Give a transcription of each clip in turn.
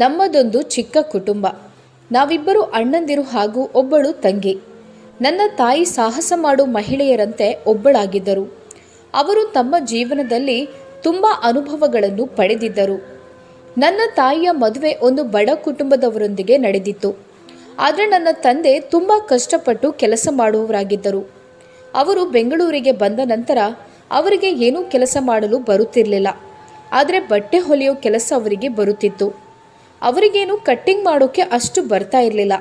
ನಮ್ಮದೊಂದು ಚಿಕ್ಕ ಕುಟುಂಬ. ನಾವಿಬ್ಬರು ಅಣ್ಣಂದಿರು ಹಾಗೂ ಒಬ್ಬಳು ತಂಗಿ. ನನ್ನ ತಾಯಿ ಸಾಹಸ ಮಾಡು ಮಹಿಳೆಯರಂತೆ ಒಬ್ಬಳಾಗಿದ್ದರು. ಅವರು ತಮ್ಮ ಜೀವನದಲ್ಲಿ ತುಂಬ ಅನುಭವಗಳನ್ನು ಪಡೆದಿದ್ದರು. ನನ್ನ ತಾಯಿಯ ಮದುವೆ ಒಂದು ಬಡ ಕುಟುಂಬದವರೊಂದಿಗೆ ನಡೆದಿತ್ತು. ಆದರೆ ನನ್ನ ತಂದೆ ತುಂಬ ಕಷ್ಟಪಟ್ಟು ಕೆಲಸ ಮಾಡುವವರಾಗಿದ್ದರು. ಅವರು ಬೆಂಗಳೂರಿಗೆ ಬಂದ ನಂತರ ಅವರಿಗೆ ಏನೂ ಕೆಲಸ ಮಾಡಲು ಬರುತ್ತಿರಲಿಲ್ಲ. ಆದರೆ ಬಟ್ಟೆ ಹೊಲಿಯೋ ಕೆಲಸ ಅವರಿಗೆ ಬರುತ್ತಿತ್ತು. ಅವರಿಗೇನು ಕಟ್ಟಿಂಗ್ ಮಾಡೋಕ್ಕೆ ಅಷ್ಟು ಬರ್ತಾ ಇರಲಿಲ್ಲ.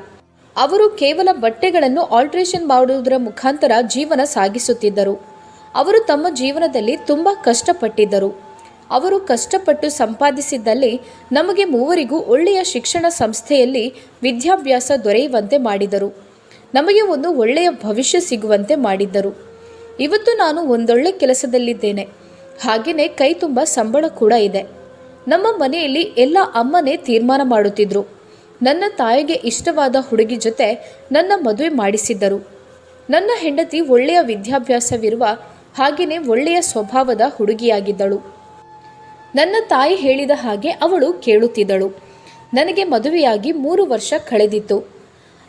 ಅವರು ಕೇವಲ ಬಟ್ಟೆಗಳನ್ನು ಆಲ್ಟ್ರೇಷನ್ ಮಾಡುವುದರ ಮುಖಾಂತರ ಜೀವನ ಸಾಗಿಸುತ್ತಿದ್ದರು. ಅವರು ತಮ್ಮ ಜೀವನದಲ್ಲಿ ತುಂಬ ಕಷ್ಟಪಟ್ಟಿದ್ದರು. ಅವರು ಕಷ್ಟಪಟ್ಟು ಸಂಪಾದಿಸಿದ್ದಲ್ಲಿ ನಮಗೆ ಮೂವರಿಗೂ ಒಳ್ಳೆಯ ಶಿಕ್ಷಣ ಸಂಸ್ಥೆಯಲ್ಲಿ ವಿದ್ಯಾಭ್ಯಾಸ ದೊರೆಯುವಂತೆ ಮಾಡಿದರು. ನಮಗೆ ಒಂದು ಒಳ್ಳೆಯ ಭವಿಷ್ಯ ಸಿಗುವಂತೆ ಮಾಡಿದ್ದರು. ಇವತ್ತು ನಾನು ಒಂದೊಳ್ಳೆ ಕೆಲಸದಲ್ಲಿದ್ದೇನೆ. ಹಾಗೆಯೇ ಕೈ ತುಂಬ ಸಂಬಳ ಕೂಡ ಇದೆ. ನಮ್ಮ ಮನೆಯಲ್ಲಿ ಎಲ್ಲ ಅಮ್ಮನೇ ತೀರ್ಮಾನ ಮಾಡುತ್ತಿದ್ರು. ನನ್ನ ತಾಯಿಗೆ ಇಷ್ಟವಾದ ಹುಡುಗಿ ಜೊತೆ ನನ್ನ ಮದುವೆ ಮಾಡಿಸಿದ್ದರು. ನನ್ನ ಹೆಂಡತಿ ಒಳ್ಳೆಯ ವಿದ್ಯಾಭ್ಯಾಸವಿರುವ ಹಾಗೆಯೇ ಒಳ್ಳೆಯ ಸ್ವಭಾವದ ಹುಡುಗಿಯಾಗಿದ್ದಳು. ನನ್ನ ತಾಯಿ ಹೇಳಿದ ಹಾಗೆ ಅವಳು ಕೇಳುತ್ತಿದ್ದಳು. ನನಗೆ ಮದುವೆಯಾಗಿ ಮೂರು ವರ್ಷ ಕಳೆದಿತ್ತು.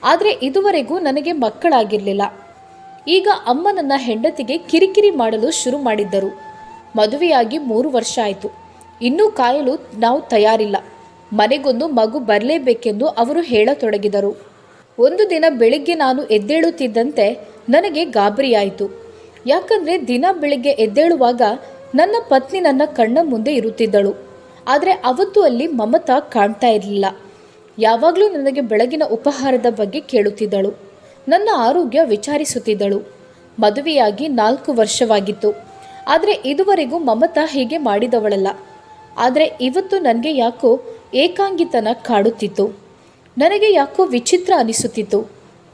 ಆದರೆ ಇದುವರೆಗೂ ನನಗೆ ಮಕ್ಕಳಾಗಿರಲಿಲ್ಲ. ಈಗ ಅಮ್ಮ ನನ್ನ ಹೆಂಡತಿಗೆ ಕಿರಿಕಿರಿ ಮಾಡಲು ಶುರು ಮಾಡಿದ್ದರು. ಮದುವೆಯಾಗಿ ಮೂರು ವರ್ಷ ಆಯಿತು. ಇನ್ನೂ ಕಾಯಲು ನಾವು ತಯಾರಿಲ್ಲ. ಮನೆಗೊಂದು ಮಗು ಬರಲೇಬೇಕೆಂದು ಅವರು ಹೇಳತೊಡಗಿದರು. ಒಂದು ದಿನ ಬೆಳಿಗ್ಗೆ ನಾನು ಎದ್ದೇಳುತ್ತಿದ್ದಂತೆ ನನಗೆ ಗಾಬರಿಯಾಯಿತು. ಯಾಕಂದರೆ ದಿನ ಬೆಳಿಗ್ಗೆ ಎದ್ದೇಳುವಾಗ ನನ್ನ ಪತ್ನಿ ನನ್ನ ಕಣ್ಣ ಮುಂದೆ ಇರುತ್ತಿದ್ದಳು. ಆದರೆ ಅವತ್ತು ಅಲ್ಲಿ ಮಮತಾ ಕಾಣ್ತಾ ಇರಲಿಲ್ಲ. ಯಾವಾಗಲೂ ನನಗೆ ಬೆಳಗಿನ ಉಪಹಾರದ ಬಗ್ಗೆ ಕೇಳುತ್ತಿದ್ದಳು. ನನ್ನ ಆರೋಗ್ಯ ವಿಚಾರಿಸುತ್ತಿದ್ದಳು. ಮದುವೆಯಾಗಿ ನಾಲ್ಕು ವರ್ಷವಾಗಿತ್ತು. ಆದರೆ ಇದುವರೆಗೂ ಮಮತಾ ಹೀಗೆ ಮಾಡಿದವಳಲ್ಲ. ಆದರೆ ಇವತ್ತು ನನಗೆ ಯಾಕೋ ಏಕಾಂಗಿತನ ಕಾಡುತ್ತಿತ್ತು. ನನಗೆ ಯಾಕೋ ವಿಚಿತ್ರ ಅನಿಸುತ್ತಿತ್ತು.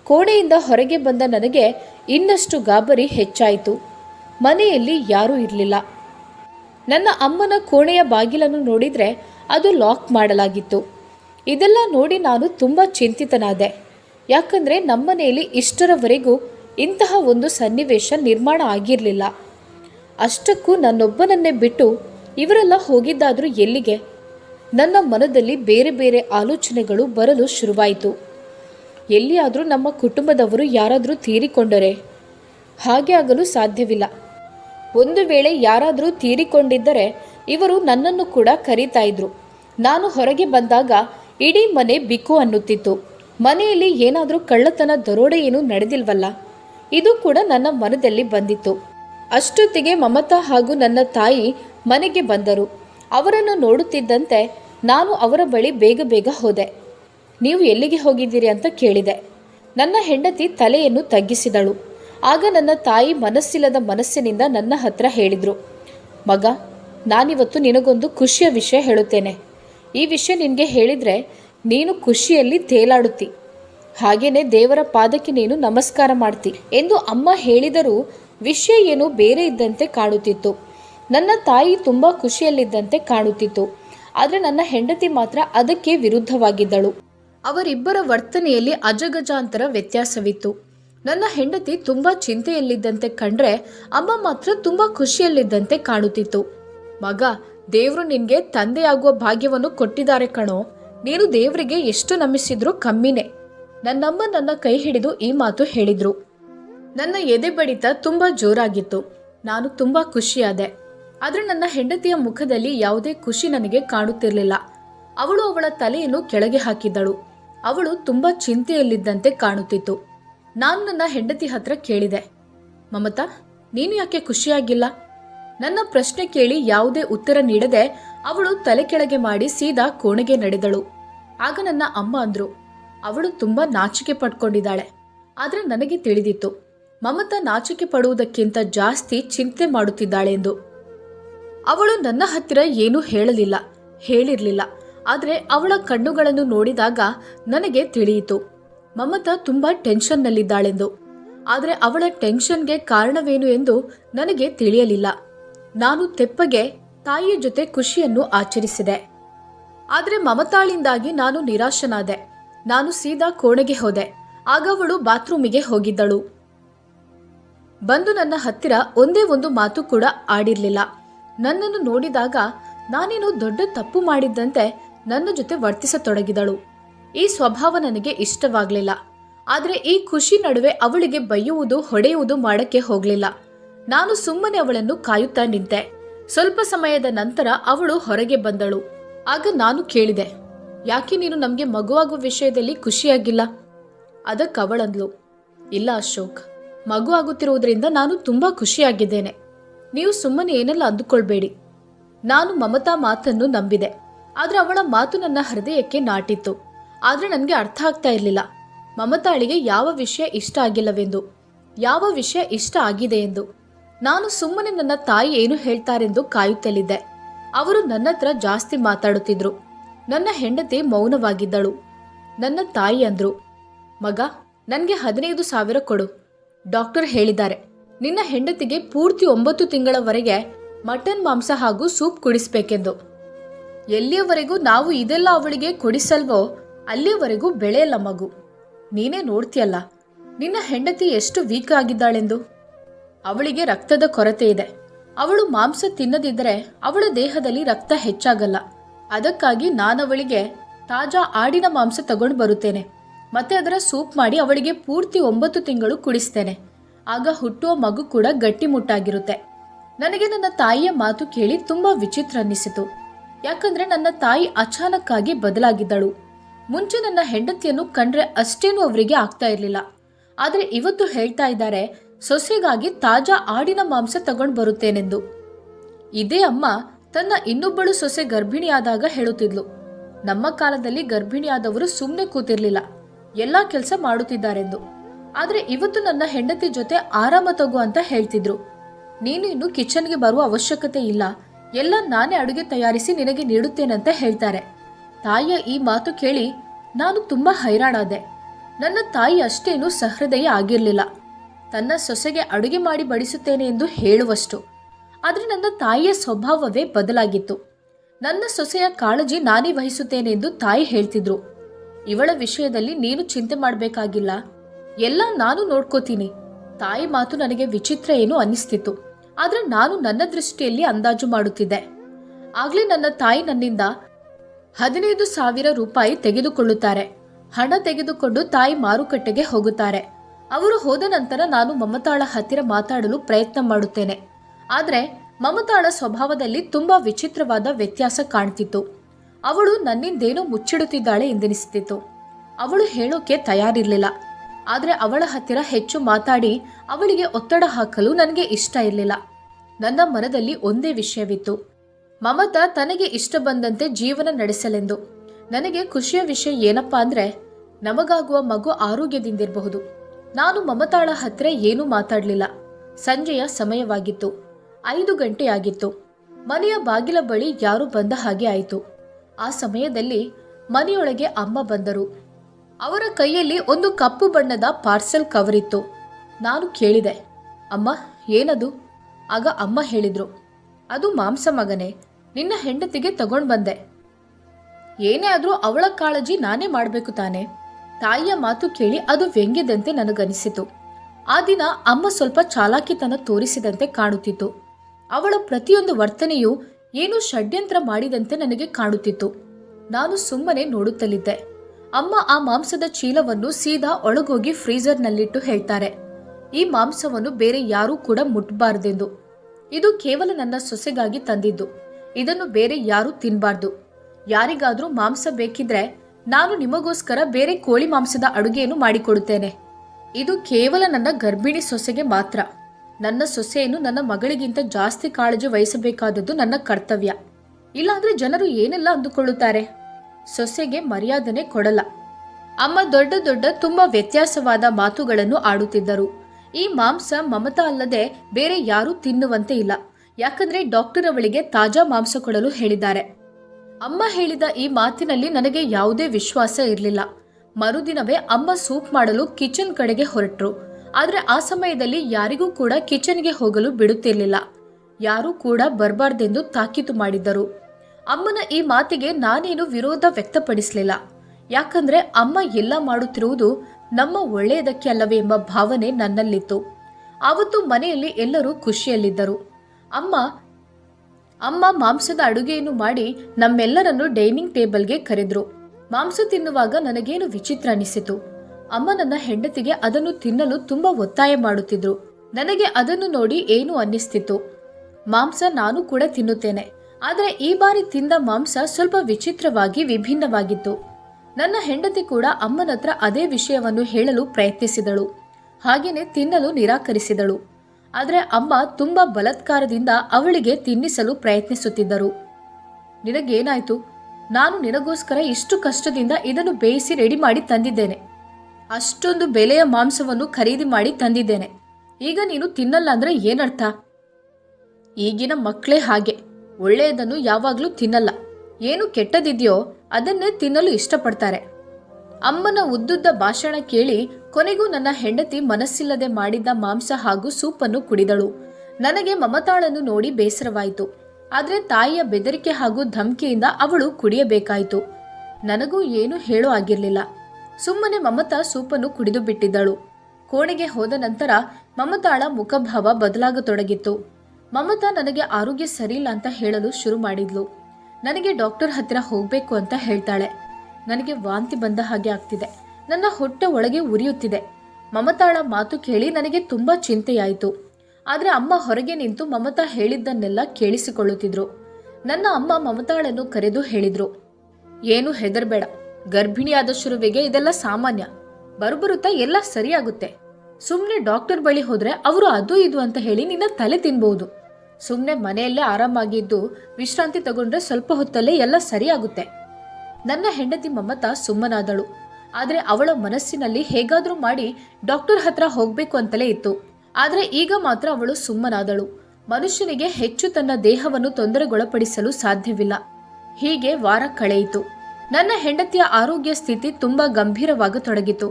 ಕೋಣೆಯಿಂದ ಹೊರಗೆ ಬಂದ ನನಗೆ ಇನ್ನಷ್ಟು ಗಾಬರಿ ಹೆಚ್ಚಾಯಿತು. ಮನೆಯಲ್ಲಿ ಯಾರೂ ಇರಲಿಲ್ಲ. ನನ್ನ ಅಮ್ಮನ ಕೋಣೆಯ ಬಾಗಿಲನ್ನು ನೋಡಿದರೆ ಅದು ಲಾಕ್ ಮಾಡಲಾಗಿತ್ತು. ಇದೆಲ್ಲ ನೋಡಿ ನಾನು ತುಂಬ ಚಿಂತಿತನಾದೆ. ಯಾಕಂದರೆ ನಮ್ಮನೆಯಲ್ಲಿ ಇಷ್ಟರವರೆಗೂ ಇಂತಹ ಒಂದು ಸನ್ನಿವೇಶ ನಿರ್ಮಾಣ ಆಗಿರಲಿಲ್ಲ. ಅಷ್ಟಕ್ಕೂ ನನ್ನೊಬ್ಬನನ್ನೇ ಬಿಟ್ಟು ಇವರೆಲ್ಲ ಹೋಗಿದ್ದಾದರೂ ಎಲ್ಲಿಗೆ? ನನ್ನ ಮನದಲ್ಲಿ ಬೇರೆ ಬೇರೆ ಆಲೋಚನೆಗಳು ಬರಲು ಶುರುವಾಯಿತು. ಎಲ್ಲಿಯಾದರೂ ನಮ್ಮ ಕುಟುಂಬದವರು ಯಾರಾದರೂ ತೀರಿಕೊಂಡರೆ? ಹಾಗೆ ಆಗಲು ಸಾಧ್ಯವಿಲ್ಲ. ಒಂದು ವೇಳೆ ಯಾರಾದರೂ ತೀರಿಕೊಂಡಿದ್ದರೆ ಇವರು ನನ್ನನ್ನು ಕೂಡ ಕರೀತಾ ಇದ್ರು. ನಾನು ಹೊರಗೆ ಬಂದಾಗ ಇಡೀ ಮನೆ ಬಿಕ್ಕು ಅನ್ನುತ್ತಿತ್ತು. ಮನೆಯಲ್ಲಿ ಏನಾದರೂ ಕಳ್ಳತನ ದರೋಡೆ ಏನೂ ನಡೆದಿಲ್ವಲ್ಲ? ಇದು ಕೂಡ ನನ್ನ ಮನದಲ್ಲಿ ಬಂದಿತ್ತು. ಅಷ್ಟೊತ್ತಿಗೆ ಮಮತಾ ಹಾಗೂ ನನ್ನ ತಾಯಿ ಮನೆಗೆ ಬಂದರು. ಅವರನ್ನು ನೋಡುತ್ತಿದ್ದಂತೆ ನಾನು ಅವರ ಬಳಿ ಬೇಗ ಬೇಗ ಹೋದೆ. ನೀವು ಎಲ್ಲಿಗೆ ಹೋಗಿದ್ದೀರಿ ಅಂತ ಕೇಳಿದೆ. ನನ್ನ ಹೆಂಡತಿ ತಲೆಯನ್ನು ತಗ್ಗಿಸಿದಳು. ಆಗ ನನ್ನ ತಾಯಿ ಮನಸ್ಸಿಲ್ಲದ ಮನಸ್ಸಿನಿಂದ ನನ್ನ ಹತ್ರ ಹೇಳಿದರು, ಮಗ, ನಾನಿವತ್ತು ನಿನಗೊಂದು ಖುಷಿಯ ವಿಷಯ ಹೇಳುತ್ತೇನೆ. ಈ ವಿಷಯ ನಿನಗೆ ಹೇಳಿದರೆ ನೀನು ಖುಷಿಯಲ್ಲಿ ತೇಲಾಡುತ್ತಿ. ಹಾಗೇನೆ ದೇವರ ಪಾದಕ್ಕೆ ನೀನು ನಮಸ್ಕಾರ ಮಾಡ್ತಿ. ಎಂದು ಅಮ್ಮ ಹೇಳಿದರೂ ವಿಷಯ ಏನು ಬೇರೆ ಇದ್ದಂತೆ ಕಾಣುತ್ತಿತ್ತು. ನನ್ನ ತಾಯಿ ತುಂಬ ಖುಷಿಯಲ್ಲಿದ್ದಂತೆ ಕಾಣುತ್ತಿತ್ತು. ಆದರೆ ನನ್ನ ಹೆಂಡತಿ ಮಾತ್ರ ಅದಕ್ಕೆ ವಿರುದ್ಧವಾಗಿದ್ದಳು. ಅವರಿಬ್ಬರ ವರ್ತನೆಯಲ್ಲಿ ಅಜಗಜಾಂತರ ವ್ಯತ್ಯಾಸವಿತ್ತು. ನನ್ನ ಹೆಂಡತಿ ತುಂಬ ಚಿಂತೆಯಲ್ಲಿದ್ದಂತೆ ಕಂಡ್ರೆ ಅಮ್ಮ ಮಾತ್ರ ತುಂಬ ಖುಷಿಯಲ್ಲಿದ್ದಂತೆ ಕಾಣುತ್ತಿತ್ತು. ಮಗ, ದೇವರು ನಿನಗೆ ತಂದೆಯಾಗುವ ಭಾಗ್ಯವನ್ನು ಕೊಟ್ಟಿದ್ದಾರೆ ಕಣೋ. ನೀನು ದೇವರಿಗೆ ಎಷ್ಟು ನಂಬಿಸಿದ್ರೂ ಕಮ್ಮಿನೇ. ನನ್ನಮ್ಮ ನನ್ನ ಕೈ ಹಿಡಿದು ಈ ಮಾತು ಹೇಳಿದ್ರು. ನನ್ನ ಎದೆ ಬಡಿತ ತುಂಬ ಜೋರಾಗಿತ್ತು. ನಾನು ತುಂಬ ಖುಷಿಯಾದೆ. ಆದರೆ ನನ್ನ ಹೆಂಡತಿಯ ಮುಖದಲ್ಲಿ ಯಾವುದೇ ಖುಷಿ ನನಗೆ ಕಾಣುತ್ತಿರಲಿಲ್ಲ. ಅವಳು ಅವಳ ತಲೆಯನ್ನು ಕೆಳಗೆ ಹಾಕಿದ್ದಳು. ಅವಳು ತುಂಬ ಚಿಂತೆಯಲ್ಲಿದ್ದಂತೆ ಕಾಣುತ್ತಿತ್ತು. ನಾನು ನನ್ನ ಹೆಂಡತಿ ಹತ್ರ ಕೇಳಿದೆ. ಮಮತಾ, ನೀನು ಯಾಕೆ ಖುಷಿಯಾಗಿಲ್ಲ? ನನ್ನ ಪ್ರಶ್ನೆ ಕೇಳಿ ಯಾವುದೇ ಉತ್ತರ ನೀಡದೆ ಅವಳು ತಲೆ ಕೆಳಗೆ ಮಾಡಿ ಸೀದಾ ಕೋಣೆಗೆ ನಡೆದಳು. ಆಗ ನನ್ನ ಅಮ್ಮ ಅಂದ್ರು, ಅವಳು ತುಂಬ ನಾಚಿಕೆ ಪಡ್ಕೊಂಡಿದ್ದಾಳೆ. ಆದರೆ ನನಗೆ ತಿಳಿದಿತ್ತು, ಮಮತಾ ನಾಚಿಕೆ ಪಡುವುದಕ್ಕಿಂತ ಜಾಸ್ತಿ ಚಿಂತೆ ಮಾಡುತ್ತಿದ್ದಾಳೆಂದು. ಅವಳು ನನ್ನ ಹತ್ತಿರ ಏನೂ ಹೇಳಲಿಲ್ಲ, ಹೇಳಿರಲಿಲ್ಲ. ಆದರೆ ಅವಳ ಕಣ್ಣುಗಳನ್ನು ನೋಡಿದಾಗ ನನಗೆ ತಿಳಿಯಿತು. ಮಮತಾ ತುಂಬ ಟೆನ್ಷನ್ನಲ್ಲಿದ್ದಾಳೆಂದು. ಆದರೆ ಅವಳ ಟೆನ್ಷನ್ಗೆ ಕಾರಣವೇನು ಎಂದು ನನಗೆ ತಿಳಿಯಲಿಲ್ಲ. ನಾನು ತೆಪ್ಪಗೆ ತಾಯಿಯ ಜೊತೆ ಖುಷಿಯನ್ನು ಆಚರಿಸಿದೆ. ಆದರೆ ಮಮತಾಳಿಂದಾಗಿ ನಾನು ನಿರಾಶನಾದೆ. ನಾನು ಸೀದಾ ಕೋಣೆಗೆ ಹೋದೆ. ಆಗ ಅವಳು ಬಾತ್ರೂಮಿಗೆ ಹೋಗಿದ್ದಳು. ಬಂದು ನನ್ನ ಹತ್ತಿರ ಒಂದೇ ಒಂದು ಮಾತು ಕೂಡ ಆಡಿರ್ಲಿಲ್ಲ. ನನ್ನನ್ನು ನೋಡಿದಾಗ ನಾನೇನು ದೊಡ್ಡ ತಪ್ಪು ಮಾಡಿದ್ದಂತೆ ನನ್ನ ಜೊತೆ ವರ್ತಿಸತೊಡಗಿದಳು. ಈ ಸ್ವಭಾವ ನನಗೆ ಇಷ್ಟವಾಗಲಿಲ್ಲ. ಆದರೆ ಈ ಖುಷಿ ನಡುವೆ ಅವಳಿಗೆ ಬೈಯುವುದು, ಹೊಡೆಯುವುದು ಮಾಡಕ್ಕೆ ಹೋಗಲಿಲ್ಲ. ನಾನು ಸುಮ್ಮನೆ ಅವಳನ್ನು ಕಾಯುತ್ತಾ ನಿಂತೆ. ಸ್ವಲ್ಪ ಸಮಯದ ನಂತರ ಅವಳು ಹೊರಗೆ ಬಂದಳು. ಆಗ ನಾನು ಕೇಳಿದೆ, ಯಾಕೆ ನೀನು ನಮಗೆ ಮಗುವಾಗುವ ವಿಷಯದಲ್ಲಿ ಖುಷಿಯಾಗಿಲ್ಲ? ಅದಕ್ಕೆ ಅವಳಂದ್ಲು, ಇಲ್ಲ ಅಶೋಕ್, ಮಗು ಆಗುತ್ತಿರುವುದರಿಂದ ನಾನು ತುಂಬಾ ಖುಷಿಯಾಗಿದ್ದೇನೆ. ನೀವು ಸುಮ್ಮನೆ ಏನೆಲ್ಲ ಅಂದುಕೊಳ್ಬೇಡಿ. ನಾನು ಮಮತಾ ಮಾತನ್ನು ನಂಬಿದೆ. ಆದ್ರೆ ಅವಳ ಮಾತು ನನ್ನ ಹೃದಯಕ್ಕೆ ನಾಟಿತ್ತು. ಆದ್ರೆ ನನಗೆ ಅರ್ಥ ಆಗ್ತಾ ಇರಲಿಲ್ಲ. ಮಮತಾಳಿಗೆ ಯಾವ ವಿಷಯ ಇಷ್ಟ ಆಗಿಲ್ಲವೆಂದು. ಯಾವ ವಿಷಯ ಇಷ್ಟ ಆಗಿದೆ ಎಂದು. ನಾನು ಸುಮ್ಮನೆ ನನ್ನ ತಾಯಿ ಏನು ಹೇಳ್ತಾರೆಂದು ಕಾಯುತ್ತಲಿದ್ದೆ. ಅವರು ನನ್ನ ಹತ್ರ ಜಾಸ್ತಿ ಮಾತಾಡುತ್ತಿದ್ರು. ನನ್ನ ಹೆಂಡತಿ ಮೌನವಾಗಿದ್ದಳು. ನನ್ನ ತಾಯಿ ಅಂದ್ರು, ಮಗ, ನನಗೆ ಹದಿನೈದು ಸಾವಿರ ಕೊಡು. ಡಾಕ್ಟರ್ ಹೇಳಿದ್ದಾರೆ. ನಿನ್ನ ಹೆಂಡತಿಗೆ ಪೂರ್ತಿ ಒಂಬತ್ತು ತಿಂಗಳವರೆಗೆ ಮಟನ್ ಮಾಂಸ ಹಾಗೂ ಸೂಪ್ ಕುಡಿಸಬೇಕೆಂದು. ಎಲ್ಲಿಯವರೆಗೂ ನಾವು ಇದೆಲ್ಲ ಅವಳಿಗೆ ಕೊಡಿಸಲ್ವೋ ಅಲ್ಲಿಯವರೆಗೂ ಬೆಳೆಯಲ್ಲ ಮಗು. ನೀನೇ ನೋಡ್ತೀಯಲ್ಲ, ನಿನ್ನ ಹೆಂಡತಿ ಎಷ್ಟು ವೀಕ್ ಆಗಿದ್ದಾಳೆಂದು. ಅವಳಿಗೆ ರಕ್ತದ ಕೊರತೆ ಇದೆ. ಅವಳು ಮಾಂಸ ತಿನ್ನದಿದ್ದರೆ ಅವಳ ದೇಹದಲ್ಲಿ ರಕ್ತ ಹೆಚ್ಚಾಗಲ್ಲ. ಅದಕ್ಕಾಗಿ ನಾನವಳಿಗೆ ತಾಜಾ ಆಡಿನ ಮಾಂಸ ತಗೊಂಡು ಬರುತ್ತೇನೆ. ಮತ್ತೆ ಅದರ ಸೂಪ್ ಮಾಡಿ ಅವಳಿಗೆ ಪೂರ್ತಿ ಒಂಬತ್ತು ತಿಂಗಳು ಕುಡಿಸ್ತೇನೆ. ಆಗ ಹುಟ್ಟುವ ಮಗು ಕೂಡ ಗಟ್ಟಿಮುಟ್ಟಾಗಿರುತ್ತೆ ನನಗೆ ನನ್ನ ತಾಯಿಯ ಮಾತು ಕೇಳಿ ತುಂಬಾ ವಿಚಿತ್ರ ಅನ್ನಿಸಿತು. ಯಾಕಂದ್ರೆ ನನ್ನ ತಾಯಿ ಅಚಾನಕ್ಕಾಗಿ ಬದಲಾಗಿದ್ದಳು. ಮುಂಚೆ ನನ್ನ ಹೆಂಡತಿಯನ್ನು ಕಂಡ್ರೆ ಅಷ್ಟೇನು ಅವರಿಗೆ ಆಗ್ತಾ ಇರಲಿಲ್ಲ. ಆದರೆ ಇವತ್ತು ಹೇಳ್ತಾ ಇದ್ದಾರೆ, ಸೊಸೆಗಾಗಿ ತಾಜಾ ಆಡಿನ ಮಾಂಸ ತಗೊಂಡು ಬರುತ್ತೇನೆಂದು. ಇದೇ ಅಮ್ಮ ತನ್ನ ಇನ್ನೊಬ್ಬಳು ಸೊಸೆ ಗರ್ಭಿಣಿಯಾದಾಗ ಹೇಳುತ್ತಿದ್ಲು. ನಮ್ಮ ಕಾಲದಲ್ಲಿ ಗರ್ಭಿಣಿಯಾದವರು ಸುಮ್ಮನೆ ಕೂತಿರ್ಲಿಲ್ಲ. ಎಲ್ಲಾ ಕೆಲಸ ಮಾಡುತ್ತಿದ್ದಾರೆಂದು. ಆದ್ರೆ ಇವತ್ತು ನನ್ನ ಹೆಂಡತಿ ಜೊತೆ ಆರಾಮ ತಗೋ ಅಂತ ಹೇಳ್ತಿದ್ರು. ನೀನು ಇನ್ನು ಕಿಚನ್ಗೆ ಬರುವ ಅವಶ್ಯಕತೆ ಇಲ್ಲ. ಎಲ್ಲ ನಾನೇ ಅಡುಗೆ ತಯಾರಿಸಿ ನಿನಗೆ ನೀಡುತ್ತೇನಂತ ಹೇಳ್ತಾರೆ. ತಾಯಿಯ ಈ ಮಾತು ಕೇಳಿ ನಾನು ತುಂಬಾ ಹೈರಾಣಾದೆ. ನನ್ನ ತಾಯಿ ಅಷ್ಟೇನು ಸಹೃದಯ ಆಗಿರಲಿಲ್ಲ. ತನ್ನ ಸೊಸೆಗೆ ಅಡುಗೆ ಮಾಡಿ ಬಡಿಸುತ್ತೇನೆ ಎಂದು ಹೇಳುವಷ್ಟು. ಆದರೆ ನನ್ನ ತಾಯಿಯ ಸ್ವಭಾವವೇ ಬದಲಾಗಿತ್ತು. ನನ್ನ ಸೊಸೆಯ ಕಾಳಜಿ ನಾನೇ ವಹಿಸುತ್ತೇನೆ ಎಂದು ತಾಯಿ ಹೇಳ್ತಿದ್ರು. ಇವಳ ವಿಷಯದಲ್ಲಿ ನೀನು ಚಿಂತೆ ಮಾಡಬೇಕಾಗಿಲ್ಲ. ಎಲ್ಲ ನಾನು ನೋಡ್ಕೋತೀನಿ. ತಾಯಿ ಮಾತು ನನಗೆ ವಿಚಿತ್ರ ಏನು ಅನ್ನಿಸ್ತಿತ್ತು. ಆದ್ರೆ ನಾನು ನನ್ನ ದೃಷ್ಟಿಯಲ್ಲಿ ಅಂದಾಜು ಮಾಡುತ್ತಿದ್ದೆ. ಆಗ್ಲೇ ನನ್ನ ತಾಯಿ ನನ್ನಿಂದ ಹದಿನೈದು ಸಾವಿರ ರೂಪಾಯಿ ತೆಗೆದುಕೊಳ್ಳುತ್ತಾರೆ. ಹಣ ತೆಗೆದುಕೊಂಡು ತಾಯಿ ಮಾರುಕಟ್ಟೆಗೆ ಹೋಗುತ್ತಾರೆ. ಅವರು ಹೋದ ನಂತರ ನಾನು ಮಮತಾಳ ಹತ್ತಿರ ಮಾತಾಡಲು ಪ್ರಯತ್ನ ಮಾಡುತ್ತೇನೆ. ಆದರೆ ಮಮತಾಳ ಸ್ವಭಾವದಲ್ಲಿ ತುಂಬಾ ವಿಚಿತ್ರವಾದ ವ್ಯತ್ಯಾಸ ಕಾಣ್ತಿತ್ತು. ಅವಳು ನನ್ನಿಂದೇನೋ ಮುಚ್ಚಿಡುತ್ತಿದ್ದಾಳೆ ಎಂದೆನಿಸುತ್ತಿತ್ತು ಅವಳು ಹೇಳೋಕೆ ತಯಾರಿರಲಿಲ್ಲ. ಆದರೆ ಅವಳ ಹತ್ತಿರ ಹೆಚ್ಚು ಮಾತಾಡಿ ಅವಳಿಗೆ ಒತ್ತಡ ಹಾಕಲು ನನಗೆ ಇಷ್ಟ ಇರಲಿಲ್ಲ. ನನ್ನ ಮನದಲ್ಲಿ ಒಂದೇ ವಿಷಯವಿತ್ತು. ಮಮತಾ ತನಗೆ ಇಷ್ಟ ಬಂದಂತೆ ಜೀವನ ನಡೆಸಲೆಂದು. ನನಗೆ ಖುಷಿಯ ವಿಷಯ ಏನಪ್ಪಾ ಅಂದರೆ, ನಮಗಾಗುವ ಮಗು ಆರೋಗ್ಯದಿಂದಿರಬಹುದು. ನಾನು ಮಮತಾಳ ಹತ್ತಿರ ಏನೂ ಮಾತಾಡಲಿಲ್ಲ. ಸಂಜೆಯ ಸಮಯವಾಗಿತ್ತು. ಐದು ಗಂಟೆಯಾಗಿತ್ತು ಮನೆಯ ಬಾಗಿಲ ಬಳಿ ಯಾರು ಬಂದ ಹಾಗೆ ಆಯಿತು. ಆ ಸಮಯದಲ್ಲಿ ಮನೆಯೊಳಗೆ ಅಮ್ಮ ಬಂದರು. ಅವರ ಕೈಯಲ್ಲಿ ಒಂದು ಕಪ್ಪು ಬಣ್ಣದ ಪಾರ್ಸೆಲ್ ಕವರ್ ಇತ್ತು ನಾನು ಕೇಳಿದೆ, ಅಮ್ಮ, ಏನದು? ಆಗ ಅಮ್ಮ ಹೇಳಿದ್ರು, ಅದು ಮಾಂಸ ಮಗನೇ, ನಿನ್ನ ಹೆಂಡತಿಗೆ ತಗೊಂಡು ಬಂದೆ. ಏನೇ ಆದರೂ ಅವಳ ಕಾಳಜಿ ನಾನೇ ಮಾಡಬೇಕು ತಾನೆ. ತಾಯಿಯ ಮಾತು ಕೇಳಿ ಅದು ವ್ಯಂಗ್ಯದಂತೆ ನನಗನಿಸಿತು. ಆ ದಿನ ಅಮ್ಮ ಸ್ವಲ್ಪ ಚಾಲಾಕಿತನ ತೋರಿಸಿದಂತೆ ಕಾಣುತ್ತಿತ್ತು. ಅವಳ ಪ್ರತಿಯೊಂದು ವರ್ತನೆಯೂ ಏನೂ ಷಡ್ಯಂತ್ರ ಮಾಡಿದಂತೆ ನನಗೆ ಕಾಣುತ್ತಿತ್ತು. ನಾನು ಸುಮ್ಮನೆ ನೋಡುತ್ತಲಿದ್ದೆ. ಅಮ್ಮ ಆ ಮಾಂಸದ ಚೀಲವನ್ನು ಸೀದಾ ಒಳಗೋಗಿ ಫ್ರೀಜರ್ನಲ್ಲಿಟ್ಟು ಹೇಳ್ತಾರೆ. ಈ ಮಾಂಸವನ್ನು ಬೇರೆ ಯಾರೂ ಕೂಡ ಮುಟ್ಬಾರ್ದೆಂದು. ಇದು ಕೇವಲ ನನ್ನ ಸೊಸೆಗಾಗಿ ತಂದಿದ್ದು. ಇದನ್ನು ಬೇರೆ ಯಾರೂ ತಿನ್ನಬಾರ್ದು ಯಾರಿಗಾದರೂ ಮಾಂಸ ಬೇಕಿದ್ರೆ ನಾನು ನಿಮಗೋಸ್ಕರ ಬೇರೆ ಕೋಳಿ ಮಾಂಸದ ಅಡುಗೆಯನ್ನು ಮಾಡಿಕೊಡುತ್ತೇನೆ. ಇದು ಕೇವಲ ನನ್ನ ಗರ್ಭಿಣಿ ಸೊಸೆಗೆ ಮಾತ್ರ. ನನ್ನ ಸೊಸೆಯನ್ನು ನನ್ನ ಮಗಳಿಗಿಂತ ಜಾಸ್ತಿ ಕಾಳಜಿ ವಹಿಸಬೇಕಾದದ್ದು ನನ್ನ ಕರ್ತವ್ಯ. ಇಲ್ಲಾಂದ್ರೆ ಜನರು ಏನೆಲ್ಲ ಅಂದುಕೊಳ್ಳುತ್ತಾರೆ? ಸೊಸೆಗೆ ಮರ್ಯಾದನೆ ಕೊಡಲ್ಲ. ಅಮ್ಮ ದೊಡ್ಡ ದೊಡ್ಡ ತುಂಬಾ ವ್ಯತ್ಯಾಸವಾದ ಮಾತುಗಳನ್ನು ಆಡುತ್ತಿದ್ದರು. ಈ ಮಾಂಸ ಮಮತಾ ಅಲ್ಲದೆ ಬೇರೆ ಯಾರೂ ತಿನ್ನುವಂತೆ ಇಲ್ಲ. ಯಾಕಂದ್ರೆ ಡಾಕ್ಟರ್ ಅವಳಿಗೆ ತಾಜಾ ಮಾಂಸ ಕೊಡಲು ಹೇಳಿದ್ದಾರೆ. ಅಮ್ಮ ಹೇಳಿದ ಈ ಮಾತಿನಲ್ಲಿ ನನಗೆ ಯಾವುದೇ ವಿಶ್ವಾಸ ಇರಲಿಲ್ಲ. ಮರುದಿನವೇ ಅಮ್ಮ ಸೂಪ್ ಮಾಡಲು ಕಿಚನ್ ಕಡೆಗೆ ಹೊರಟರು. ಆದರೆ ಆ ಸಮಯದಲ್ಲಿ ಯಾರಿಗೂ ಕೂಡ ಕಿಚನ್ಗೆ ಹೋಗಲು ಬಿಡುತ್ತಿರಲಿಲ್ಲ. ಯಾರೂ ಕೂಡ ಬರಬಾರ್ದೆಂದು ತಾಕೀತು ಮಾಡಿದ್ದರು. ಅಮ್ಮನ ಈ ಮಾತಿಗೆ ನಾನೇನು ವಿರೋಧ ವ್ಯಕ್ತಪಡಿಸಲಿಲ್ಲ. ಯಾಕಂದ್ರೆ ಅಮ್ಮ ಎಲ್ಲ ಮಾಡುತ್ತಿರುವುದು ನಮ್ಮ ಒಳ್ಳೆಯದಕ್ಕೆ ಅಲ್ಲವೇ ಎಂಬ ಭಾವನೆ ನನ್ನಲ್ಲಿತ್ತು. ಆವತ್ತು ಮನೆಯಲ್ಲಿ ಎಲ್ಲರೂ ಖುಷಿಯಲ್ಲಿದ್ದರು. ಅಮ್ಮ ಅಮ್ಮ ಮಾಂಸದ ಅಡುಗೆಯನ್ನು ಮಾಡಿ ನಮ್ಮೆಲ್ಲರನ್ನು ಡೈನಿಂಗ್ ಟೇಬಲ್ಗೆ ಕರೆದ್ರು. ಮಾಂಸ ತಿನ್ನುವಾಗ ನನಗೇನು ವಿಚಿತ್ರ ಅನಿಸಿತು. ಅಮ್ಮ ನನ್ನ ಹೆಂಡತಿಗೆ ಅದನ್ನು ತಿನ್ನಲು ತುಂಬಾ ಒತ್ತಾಯ ಮಾಡುತ್ತಿದ್ರು. ನನಗೆ ಅದನ್ನು ನೋಡಿ ಏನು ಅನ್ನಿಸ್ತಿತ್ತು. ಮಾಂಸ ನಾನು ಕೂಡ ತಿನ್ನುತ್ತೇನೆ. ಆದರೆ ಈ ಬಾರಿ ತಿಂದ ಮಾಂಸ ಸ್ವಲ್ಪ ವಿಚಿತ್ರವಾಗಿ ವಿಭಿನ್ನವಾಗಿತ್ತು. ನನ್ನ ಹೆಂಡತಿ ಕೂಡ ಅಮ್ಮನತ್ರ ಅದೇ ವಿಷಯವನ್ನು ಹೇಳಲು ಪ್ರಯತ್ನಿಸಿದಳು. ಹಾಗೆಯೇ ತಿನ್ನಲು ನಿರಾಕರಿಸಿದಳು. ಆದರೆ ಅಮ್ಮ ತುಂಬಾ ಬಲತ್ಕಾರದಿಂದ ಅವಳಿಗೆ ತಿನ್ನಿಸಲು ಪ್ರಯತ್ನಿಸುತ್ತಿದ್ದರು. ನಿನಗೇನಾಯ್ತು? ನಾನು ನಿನಗೋಸ್ಕರ ಇಷ್ಟು ಕಷ್ಟದಿಂದ ಇದನ್ನು ಬೇಯಿಸಿ ರೆಡಿ ಮಾಡಿ ತಂದಿದ್ದೇನೆ. ಅಷ್ಟೊಂದು ಬೆಲೆಯ ಮಾಂಸವನ್ನು ಖರೀದಿ ಮಾಡಿ ತಂದಿದ್ದೇನೆ. ಈಗ ನೀನು ತಿನ್ನಲ್ಲ ಅಂದ್ರೆ ಏನರ್ಥ? ಈಗಿನ ಮಕ್ಕಳೇ ಹಾಗೆ. ಒಳ್ಳೆಯದನ್ನು ಯಾವಾಗಲೂ ತಿನ್ನಲ್ಲ. ಏನು ಕೆಟ್ಟದಿದೆಯೋ ಅದನ್ನೇ ತಿನ್ನಲು ಇಷ್ಟಪಡ್ತಾರೆ. ಅಮ್ಮನ ಉದ್ದುದ್ದ ಭಾಷಣ ಕೇಳಿ ಕೊನೆಗೂ ನನ್ನ ಹೆಂಡತಿ ಮನಸ್ಸಿಲ್ಲದೆ ಮಾಡಿದ್ದ ಮಾಂಸ ಹಾಗೂ ಸೂಪನ್ನು ಕುಡಿದಳು. ನನಗೆ ಮಮತಾಳನ್ನು ನೋಡಿ ಬೇಸರವಾಯಿತು. ಆದರೆ ತಾಯಿಯ ಬೆದರಿಕೆ ಹಾಗೂ ಧಮಕಿಯಿಂದ ಅವಳು ಕುಡಿಯಬೇಕಾಯಿತು. ನನಗೂ ಏನು ಹೇಳೋ ಆಗಿರಲಿಲ್ಲ. ಸುಮ್ಮನೆ ಮಮತಾ ಸೂಪನ್ನು ಕುಡಿದು ಬಿಟ್ಟಿದ್ದಳು. ಕೋಣೆಗೆ ಹೋದ ನಂತರ ಮಮತಾಳ ಮುಖಭಾವ ಬದಲಾಗತೊಡಗಿತ್ತು. ಮಮತಾ ನನಗೆ ಆರೋಗ್ಯ ಸರಿಯಿಲ್ಲ ಅಂತ ಹೇಳಲು ಶುರು ಮಾಡಿದ್ಲು. ನನಗೆ ಡಾಕ್ಟರ್ ಹತ್ತಿರ ಹೋಗಬೇಕು ಅಂತ ಹೇಳ್ತಾಳೆ. ನನಗೆ ವಾಂತಿ ಬಂದ ಹಾಗೆ ಆಗ್ತಿದೆ. ನನ್ನ ಹೊಟ್ಟೆ ಒಳಗೆ ಉರಿಯುತ್ತಿದೆ. ಮಮತಾಳ ಮಾತು ಕೇಳಿ ನನಗೆ ತುಂಬಾ ಚಿಂತೆಯಾಯಿತು. ಆದರೆ ಅಮ್ಮ ಹೊರಗೆ ನಿಂತು ಮಮತಾ ಹೇಳಿದ್ದನ್ನೆಲ್ಲ ಕೇಳಿಸಿಕೊಳ್ಳುತ್ತಿದ್ರು. ನನ್ನ ಅಮ್ಮ ಮಮತಾಳನ್ನು ಕರೆದು ಹೇಳಿದ್ರು, ಏನು ಹೆದರ್ಬೇಡ. ಗರ್ಭಿಣಿಯಾದ ಶುರುವಿಗೆ ಇದೆಲ್ಲ ಸಾಮಾನ್ಯ. ಬರುಬರುತ್ತಾ ಎಲ್ಲ ಸರಿಯಾಗುತ್ತೆ. ಸುಮ್ಮನೆ ಡಾಕ್ಟರ್ ಬಳಿ ಹೋದರೆ ಅವರು ಅದು ಇದು ಅಂತ ಹೇಳಿ ನಿನ್ನ ತಲೆ ತಿನ್ಬಹುದು ಸುಮ್ಮನೆ ಮನೆಯಲ್ಲೇ ಆರಾಮಾಗಿದ್ದು ವಿಶ್ರಾಂತಿ ತಗೊಂಡ್ರೆ ಸ್ವಲ್ಪ ಹೊತ್ತಲ್ಲೇ ಎಲ್ಲ ಸರಿಯಾಗುತ್ತೆ. ನನ್ನ ಹೆಂಡತಿ ಮಮತಾ ಸುಮ್ಮನಾದಳು. ಆದರೆ ಅವಳ ಮನಸ್ಸಿನಲ್ಲಿ ಹೇಗಾದರೂ ಮಾಡಿ ಡಾಕ್ಟರ್ ಹತ್ರ ಹೋಗಬೇಕು ಅಂತಲೇ ಇತ್ತು. ಆದರೆ ಈಗ ಮಾತ್ರ ಅವಳು ಸುಮ್ಮನಾದಳು. ಮನುಷ್ಯನಿಗೆ ಹೆಚ್ಚು ತನ್ನ ದೇಹವನ್ನು ತೊಂದರೆಗೊಳಪಡಿಸಲು ಸಾಧ್ಯವಿಲ್ಲ. ಹೀಗೆ ವಾರ ಕಳೆಯಿತು. ನನ್ನ ಹೆಂಡತಿಯ ಆರೋಗ್ಯ ಸ್ಥಿತಿ ತುಂಬಾ ಗಂಭೀರವಾಗತೊಡಗಿತು.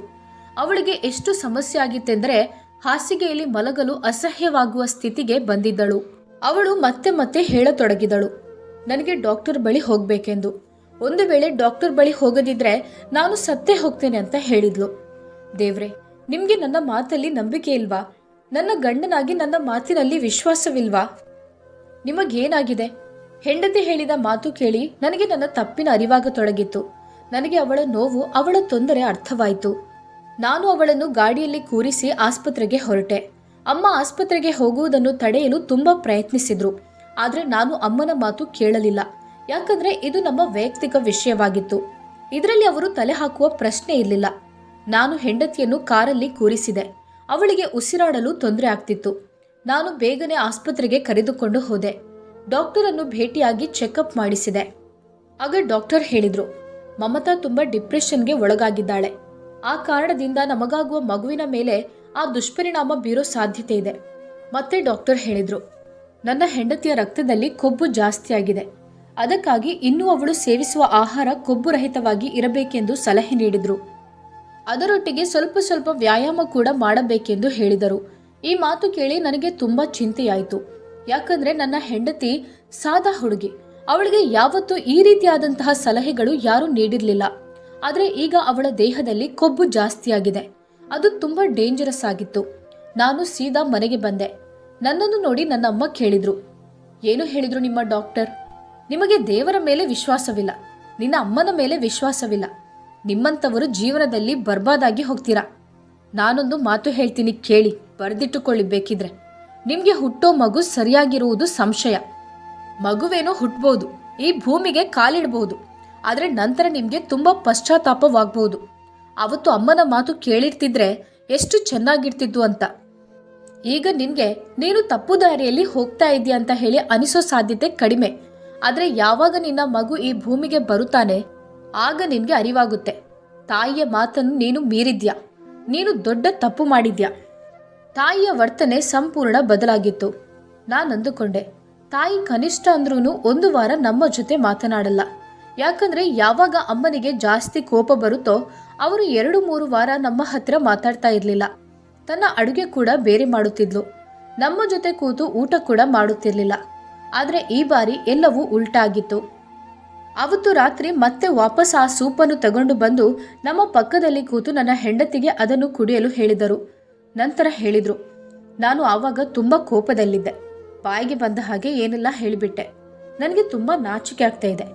ಅವಳಿಗೆ ಎಷ್ಟು ಸಮಸ್ಯೆ ಆಗಿತ್ತೆಂದರೆ ಹಾಸಿಗೆಯಲ್ಲಿ ಮಲಗಲು ಅಸಹ್ಯವಾಗುವ ಸ್ಥಿತಿಗೆ ಬಂದಿದ್ದಳು. ಅವಳು ಮತ್ತೆ ಮತ್ತೆ ಹೇಳತೊಡಗಿದಳು. ನನಗೆ ಡಾಕ್ಟರ್ ಬಳಿ ಹೋಗಬೇಕೆಂದು. ಒಂದು ವೇಳೆ ಡಾಕ್ಟರ್ ಬಳಿ ಹೋಗದಿದ್ರೆ ನಾನು ಸತ್ತೇ ಹೋಗ್ತೇನೆ ಅಂತ ಹೇಳಿದ್ಲು. ದೇವ್ರೆ, ನಿಮಗೆ ನನ್ನ ಮಾತಲ್ಲಿ ನಂಬಿಕೆ ಇಲ್ವಾ? ನನ್ನ ಗಂಡನಾಗಿ ನನ್ನ ಮಾತಿನಲ್ಲಿ ವಿಶ್ವಾಸವಿಲ್ವಾ? ನಿಮಗೇನಾಗಿದೆ? ಹೆಂಡತಿ ಹೇಳಿದ ಮಾತು ಕೇಳಿ ನನಗೆ ನನ್ನ ತಪ್ಪಿನ ಅರಿವಾಗತೊಡಗಿತ್ತು. ನನಗೆ ಅವಳ ನೋವು ಅವಳ ತೊಂದರೆ ಅರ್ಥವಾಯಿತು. ನಾನು ಅವಳನ್ನು ಗಾಡಿಯಲ್ಲಿ ಕೂರಿಸಿ ಆಸ್ಪತ್ರೆಗೆ ಹೊರಟೆ. ಅಮ್ಮ ಆಸ್ಪತ್ರೆಗೆ ಹೋಗುವುದನ್ನು ತಡೆಯಲು ತುಂಬಾ ಪ್ರಯತ್ನಿಸಿದ್ರು. ಆದರೆ ನಾನು ಅಮ್ಮನ ಮಾತು ಕೇಳಲಿಲ್ಲ. ಯಾಕಂದ್ರೆ ಇದು ನಮ್ಮ ವೈಯಕ್ತಿಕ ವಿಷಯವಾಗಿತ್ತು. ಇದರಲ್ಲಿ ಅವರು ತಲೆ ಹಾಕುವ ಪ್ರಶ್ನೆ ಇರಲಿಲ್ಲ. ನಾನು ಹೆಂಡತಿಯನ್ನು ಕಾರಲ್ಲಿ ಕೂರಿಸಿದೆ. ಅವಳಿಗೆ ಉಸಿರಾಡಲು ತೊಂದರೆ ಆಗ್ತಿತ್ತು. ನಾನು ಬೇಗನೆ ಆಸ್ಪತ್ರೆಗೆ ಕರೆದುಕೊಂಡು ಹೋದೆ. ಡಾಕ್ಟರ್ ಅನ್ನು ಭೇಟಿಯಾಗಿ ಚೆಕಪ್ ಮಾಡಿಸಿದೆ. ಆಗ ಡಾಕ್ಟರ್ ಹೇಳಿದ್ರು, ಮಮತಾ ತುಂಬಾ ಡಿಪ್ರೆಷನ್ಗೆ ಒಳಗಾಗಿದ್ದಾಳೆ. ಆ ಕಾರಣದಿಂದ ನಮಗಾಗುವ ಮಗುವಿನ ಮೇಲೆ ಆ ದುಷ್ಪರಿಣಾಮ ಬೀರೋ ಸಾಧ್ಯತೆ ಇದೆ. ಮತ್ತೆ ಡಾಕ್ಟರ್ ಹೇಳಿದ್ರು, ನನ್ನ ಹೆಂಡತಿಯ ರಕ್ತದಲ್ಲಿ ಕೊಬ್ಬು ಜಾಸ್ತಿಯಾಗಿದೆ ಅದಕ್ಕಾಗಿ ಇನ್ನೂ ಅವಳು ಸೇವಿಸುವ ಆಹಾರ ಕೊಬ್ಬು ರಹಿತವಾಗಿ ಇರಬೇಕೆಂದು ಸಲಹೆ ನೀಡಿದ್ರು. ಅದರೊಟ್ಟಿಗೆ ಸ್ವಲ್ಪ ಸ್ವಲ್ಪ ವ್ಯಾಯಾಮ ಕೂಡ ಮಾಡಬೇಕೆಂದು ಹೇಳಿದರು. ಈ ಮಾತು ಕೇಳಿ ನನಗೆ ತುಂಬಾ ಚಿಂತೆಯಾಯಿತು. ಯಾಕಂದ್ರೆ ನನ್ನ ಹೆಂಡತಿ ಸಾದಾ ಹುಡುಗಿ. ಅವಳಿಗೆ ಯಾವತ್ತೂ ಈ ರೀತಿಯಾದಂತಹ ಸಲಹೆಗಳು ಯಾರೂ ನೀಡಿರಲಿಲ್ಲ. ಆದರೆ ಈಗ ಅವಳ ದೇಹದಲ್ಲಿ ಕೊಬ್ಬು ಜಾಸ್ತಿಯಾಗಿದೆ ಅದು ತುಂಬ ಡೇಂಜರಸ್ ಆಗಿತ್ತು. ನಾನು ಸೀದಾ ಮನೆಗೆ ಬಂದೆ. ನನ್ನನ್ನು ನೋಡಿ ನನ್ನ ಅಮ್ಮ ಕೇಳಿದ್ರು. ಏನು ಹೇಳಿದ್ರು ನಿಮ್ಮ ಡಾಕ್ಟರ್? ನಿಮಗೆ ದೇವರ ಮೇಲೆ ವಿಶ್ವಾಸವಿಲ್ಲ. ನಿನ್ನ ಅಮ್ಮನ ಮೇಲೆ ವಿಶ್ವಾಸವಿಲ್ಲ. ನಿಮ್ಮಂಥವರು ಜೀವನದಲ್ಲಿ ಬರ್ಬಾದಾಗಿ ಹೋಗ್ತೀರಾ? ನಾನೊಂದು ಮಾತು ಹೇಳ್ತೀನಿ ಕೇಳಿ, ಬರೆದಿಟ್ಟುಕೊಳ್ಳಿ ಬೇಕಿದ್ರೆ. ನಿಮಗೆ ಹುಟ್ಟೋ ಮಗು ಸರಿಯಾಗಿರುವುದು ಸಂಶಯ. ಮಗುವೇನೋ ಹುಟ್ಬೋದು, ಈ ಭೂಮಿಗೆ ಕಾಲಿಡಬಹುದು ಆದರೆ ನಂತರ ನಿಮಗೆ ತುಂಬ ಪಶ್ಚಾತ್ತಾಪವಾಗಬಹುದು ಅವತ್ತು ಅಮ್ಮನ ಮಾತು ಕೇಳಿರ್ತಿದ್ರೆ ಎಷ್ಟು ಚೆನ್ನಾಗಿರ್ತಿದ್ದು ಅಂತ. ಈಗ ನಿನಗೆ ನೀನು ತಪ್ಪು ದಾರಿಯಲ್ಲಿ ಹೋಗ್ತಾ ಇದೆಯಾ ಅಂತ ಹೇಳಿ ಅನಿಸೋ ಸಾಧ್ಯತೆ ಕಡಿಮೆ. ಆದರೆ ಯಾವಾಗ ನಿನ್ನ ಮಗು ಈ ಭೂಮಿಗೆ ಬರುತ್ತಾನೆ, ಆಗ ನಿನಗೆ ಅರಿವಾಗುತ್ತೆ. ತಾಯಿಯ ಮಾತನ್ನು ನೀನು ಮೀರಿದ್ಯಾ. ನೀನು ದೊಡ್ಡ ತಪ್ಪು ಮಾಡಿದ್ಯಾ. ತಾಯಿಯ ವರ್ತನೆ ಸಂಪೂರ್ಣ ಬದಲಾಗಿತ್ತು. ನಾನು ಅಂದುಕೊಂಡೆ, ತಾಯಿ ಕನಿಷ್ಠ ಅಂದ್ರೂ ಒಂದು ವಾರ ನಮ್ಮ ಜೊತೆ ಮಾತನಾಡಲ್ಲ. ಯಾಕಂದ್ರೆ ಯಾವಾಗ ಅಮ್ಮನಿಗೆ ಜಾಸ್ತಿ ಕೋಪ ಬರುತ್ತೋ ಅವರು ಎರಡು ಮೂರು ವಾರ ನಮ್ಮ ಹತ್ರ ಮಾತಾಡ್ತಾ ಇರಲಿಲ್ಲ. ತನ್ನ ಅಡುಗೆ ಕೂಡ ಬೇರೆ ಮಾಡುತ್ತಿದ್ಲು. ನಮ್ಮ ಜೊತೆ ಕೂತು ಊಟ ಕೂಡ ಮಾಡುತ್ತಿರಲಿಲ್ಲ. ಆದರೆ ಈ ಬಾರಿ ಎಲ್ಲವೂ ಉಲ್ಟಾಗಿತ್ತು. ಅವತ್ತು ರಾತ್ರಿ ಮತ್ತೆ ವಾಪಸ್ ಆ ಸೂಪನ್ನು ತಗೊಂಡು ಬಂದು ನಮ್ಮ ಪಕ್ಕದಲ್ಲಿ ಕೂತು ನನ್ನ ಹೆಂಡತಿಗೆ ಅದನ್ನು ಕುಡಿಯಲು ಹೇಳಿದರು. ನಂತರ ಹೇಳಿದರು, ನಾನು ಆವಾಗ ತುಂಬ ಕೋಪದಲ್ಲಿದ್ದೆ. ಬಾಯಿಗೆ ಬಂದ ಹಾಗೆ ಏನೆಲ್ಲ ಹೇಳಿಬಿಟ್ಟೆ. ನನಗೆ ತುಂಬ ನಾಚಿಕೆ ಆಗ್ತಾ ಇದೆ.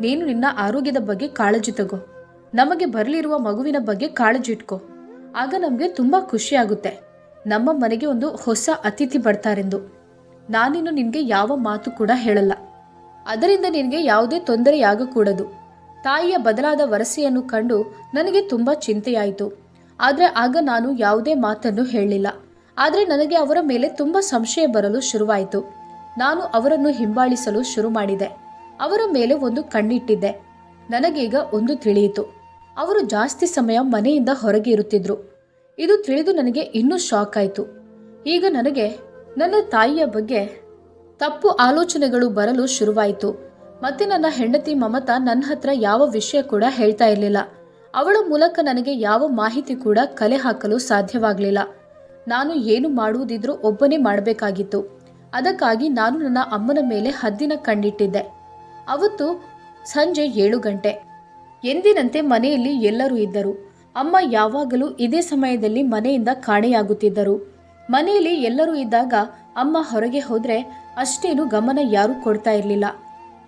ನೀನು ನಿನ್ನ ಆರೋಗ್ಯದ ಬಗ್ಗೆ ಕಾಳಜಿ ತಗೋ. ನಮಗೆ ಬರಲಿರುವ ಮಗುವಿನ ಬಗ್ಗೆ ಕಾಳಜಿ ಇಟ್ಕೋ. ಆಗ ನಮಗೆ ತುಂಬ ಖುಷಿ ಆಗುತ್ತೆ. ನಮ್ಮ ಮನೆಗೆ ಒಂದು ಹೊಸ ಅತಿಥಿ ಬರ್ತಾರೆಂದು. ನಾನಿನ್ನು ನಿನಗೆ ಯಾವ ಮಾತು ಕೂಡ ಹೇಳಲ್ಲ. ಅದರಿಂದ ನಿನಗೆ ಯಾವುದೇ ತೊಂದರೆಯಾಗಕೂಡದು. ತಾಯಿಯ ಬದಲಾದ ವರಸೆಯನ್ನು ಕಂಡು ನನಗೆ ತುಂಬ ಚಿಂತೆಯಾಯಿತು. ಆದರೆ ಆಗ ನಾನು ಯಾವುದೇ ಮಾತನ್ನು ಹೇಳಲಿಲ್ಲ. ಆದರೆ ನನಗೆ ಅವರ ಮೇಲೆ ತುಂಬ ಸಂಶಯ ಬರಲು ಶುರುವಾಯಿತು. ನಾನು ಅವರನ್ನು ಹಿಂಬಾಲಿಸಲು ಶುರು ಮಾಡಿದೆ. ಅವರ ಮೇಲೆ ಒಂದು ಕಣ್ಣಿಟ್ಟಿದ್ದೆ. ನನಗೀಗ ಒಂದು ತಿಳಿಯಿತು. ಅವರು ಜಾಸ್ತಿ ಸಮಯ ಮನೆಯಿಂದ ಹೊರಗೆ ಇರುತ್ತಿದ್ರು. ಇದು ತಿಳಿದು ನನಗೆ ಇನ್ನೂ ಶಾಕ್ ಆಯಿತು. ಈಗ ನನಗೆ ನನ್ನ ತಾಯಿಯ ಬಗ್ಗೆ ತಪ್ಪು ಆಲೋಚನೆಗಳು ಬರಲು ಶುರುವಾಯಿತು. ಮತ್ತೆ ನನ್ನ ಹೆಂಡತಿ ಮಮತಾ ನನ್ನ ಹತ್ರ ಯಾವ ವಿಷಯ ಕೂಡ ಹೇಳ್ತಾ ಇರಲಿಲ್ಲ. ಅವಳ ಮೂಲಕ ನನಗೆ ಯಾವ ಮಾಹಿತಿ ಕೂಡ ಕಲೆ ಹಾಕಲು ಸಾಧ್ಯವಾಗಲಿಲ್ಲ. ನಾನು ಏನು ಮಾಡುವುದಿದ್ರೂ ಒಬ್ಬನೇ ಮಾಡಬೇಕಾಗಿತ್ತು. ಅದಕ್ಕಾಗಿ ನಾನು ನನ್ನ ಅಮ್ಮನ ಮೇಲೆ ಹದ್ದಿನ ಕಣ್ಣಿಟ್ಟಿದ್ದೆ. ಅವತ್ತು ಸಂಜೆ ಏಳು ಗಂಟೆ. ಎಂದಿನಂತೆ ಮನೆಯಲ್ಲಿ ಎಲ್ಲರೂ ಇದ್ದರು. ಅಮ್ಮ ಯಾವಾಗಲೂ ಇದೇ ಸಮಯದಲ್ಲಿ ಮನೆಯಿಂದ ಕಾಣೆಯಾಗುತ್ತಿದ್ದರು. ಮನೆಯಲ್ಲಿ ಎಲ್ಲರೂ ಇದ್ದಾಗ ಅಮ್ಮ ಹೊರಗೆ ಹೋದರೆ ಅಷ್ಟೇನು ಗಮನ ಯಾರೂ ಕೊಡ್ತಾ ಇರಲಿಲ್ಲ.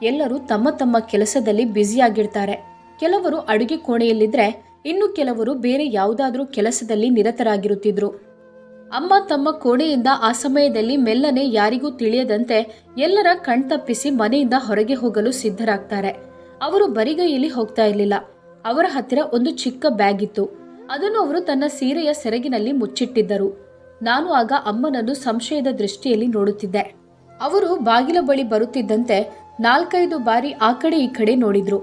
ಎಲ್ಲರೂ ತಮ್ಮ ತಮ್ಮ ಕೆಲಸದಲ್ಲಿ ಬ್ಯುಸಿಯಾಗಿರ್ತಾರೆ. ಕೆಲವರು ಅಡುಗೆ ಕೋಣೆಯಲ್ಲಿದ್ದರೆ ಇನ್ನು ಕೆಲವರು ಬೇರೆ ಯಾವುದಾದ್ರೂ ಕೆಲಸದಲ್ಲಿ ನಿರತರಾಗಿರುತ್ತಿದ್ರು. ಅಮ್ಮ ತಮ್ಮ ಕೋಣೆಯಿಂದ ಆ ಸಮಯದಲ್ಲಿ ಮೆಲ್ಲನೆ ಯಾರಿಗೂ ತಿಳಿಯದಂತೆ ಎಲ್ಲರ ಕಣ್ತಪ್ಪಿಸಿ ಮನೆಯಿಂದ ಹೊರಗೆ ಹೋಗಲು ಸಿದ್ಧರಾಗ್ತಾರೆ. ಅವರು ಬರಿಗೈಯಲ್ಲಿ ಹೋಗ್ತಾ ಇರಲಿಲ್ಲ. ಅವರ ಹತ್ತಿರ ಒಂದು ಚಿಕ್ಕ ಬ್ಯಾಗ್ ಇತ್ತು. ಅದನ್ನು ಅವರು ತನ್ನ ಸೀರೆಯ ಸೆರಗಿನಲ್ಲಿ ಮುಚ್ಚಿಟ್ಟಿದ್ದರು. ನಾನು ಆಗ ಅಮ್ಮನನ್ನು ಸಂಶಯದ ದೃಷ್ಟಿಯಲ್ಲಿ ನೋಡುತ್ತಿದ್ದೆ. ಅವರು ಬಾಗಿಲ ಬಳಿ ಬರುತ್ತಿದ್ದಂತೆ ನಾಲ್ಕೈದು ಬಾರಿ ಆ ಕಡೆ ಈ ಕಡೆ ನೋಡಿದ್ರು.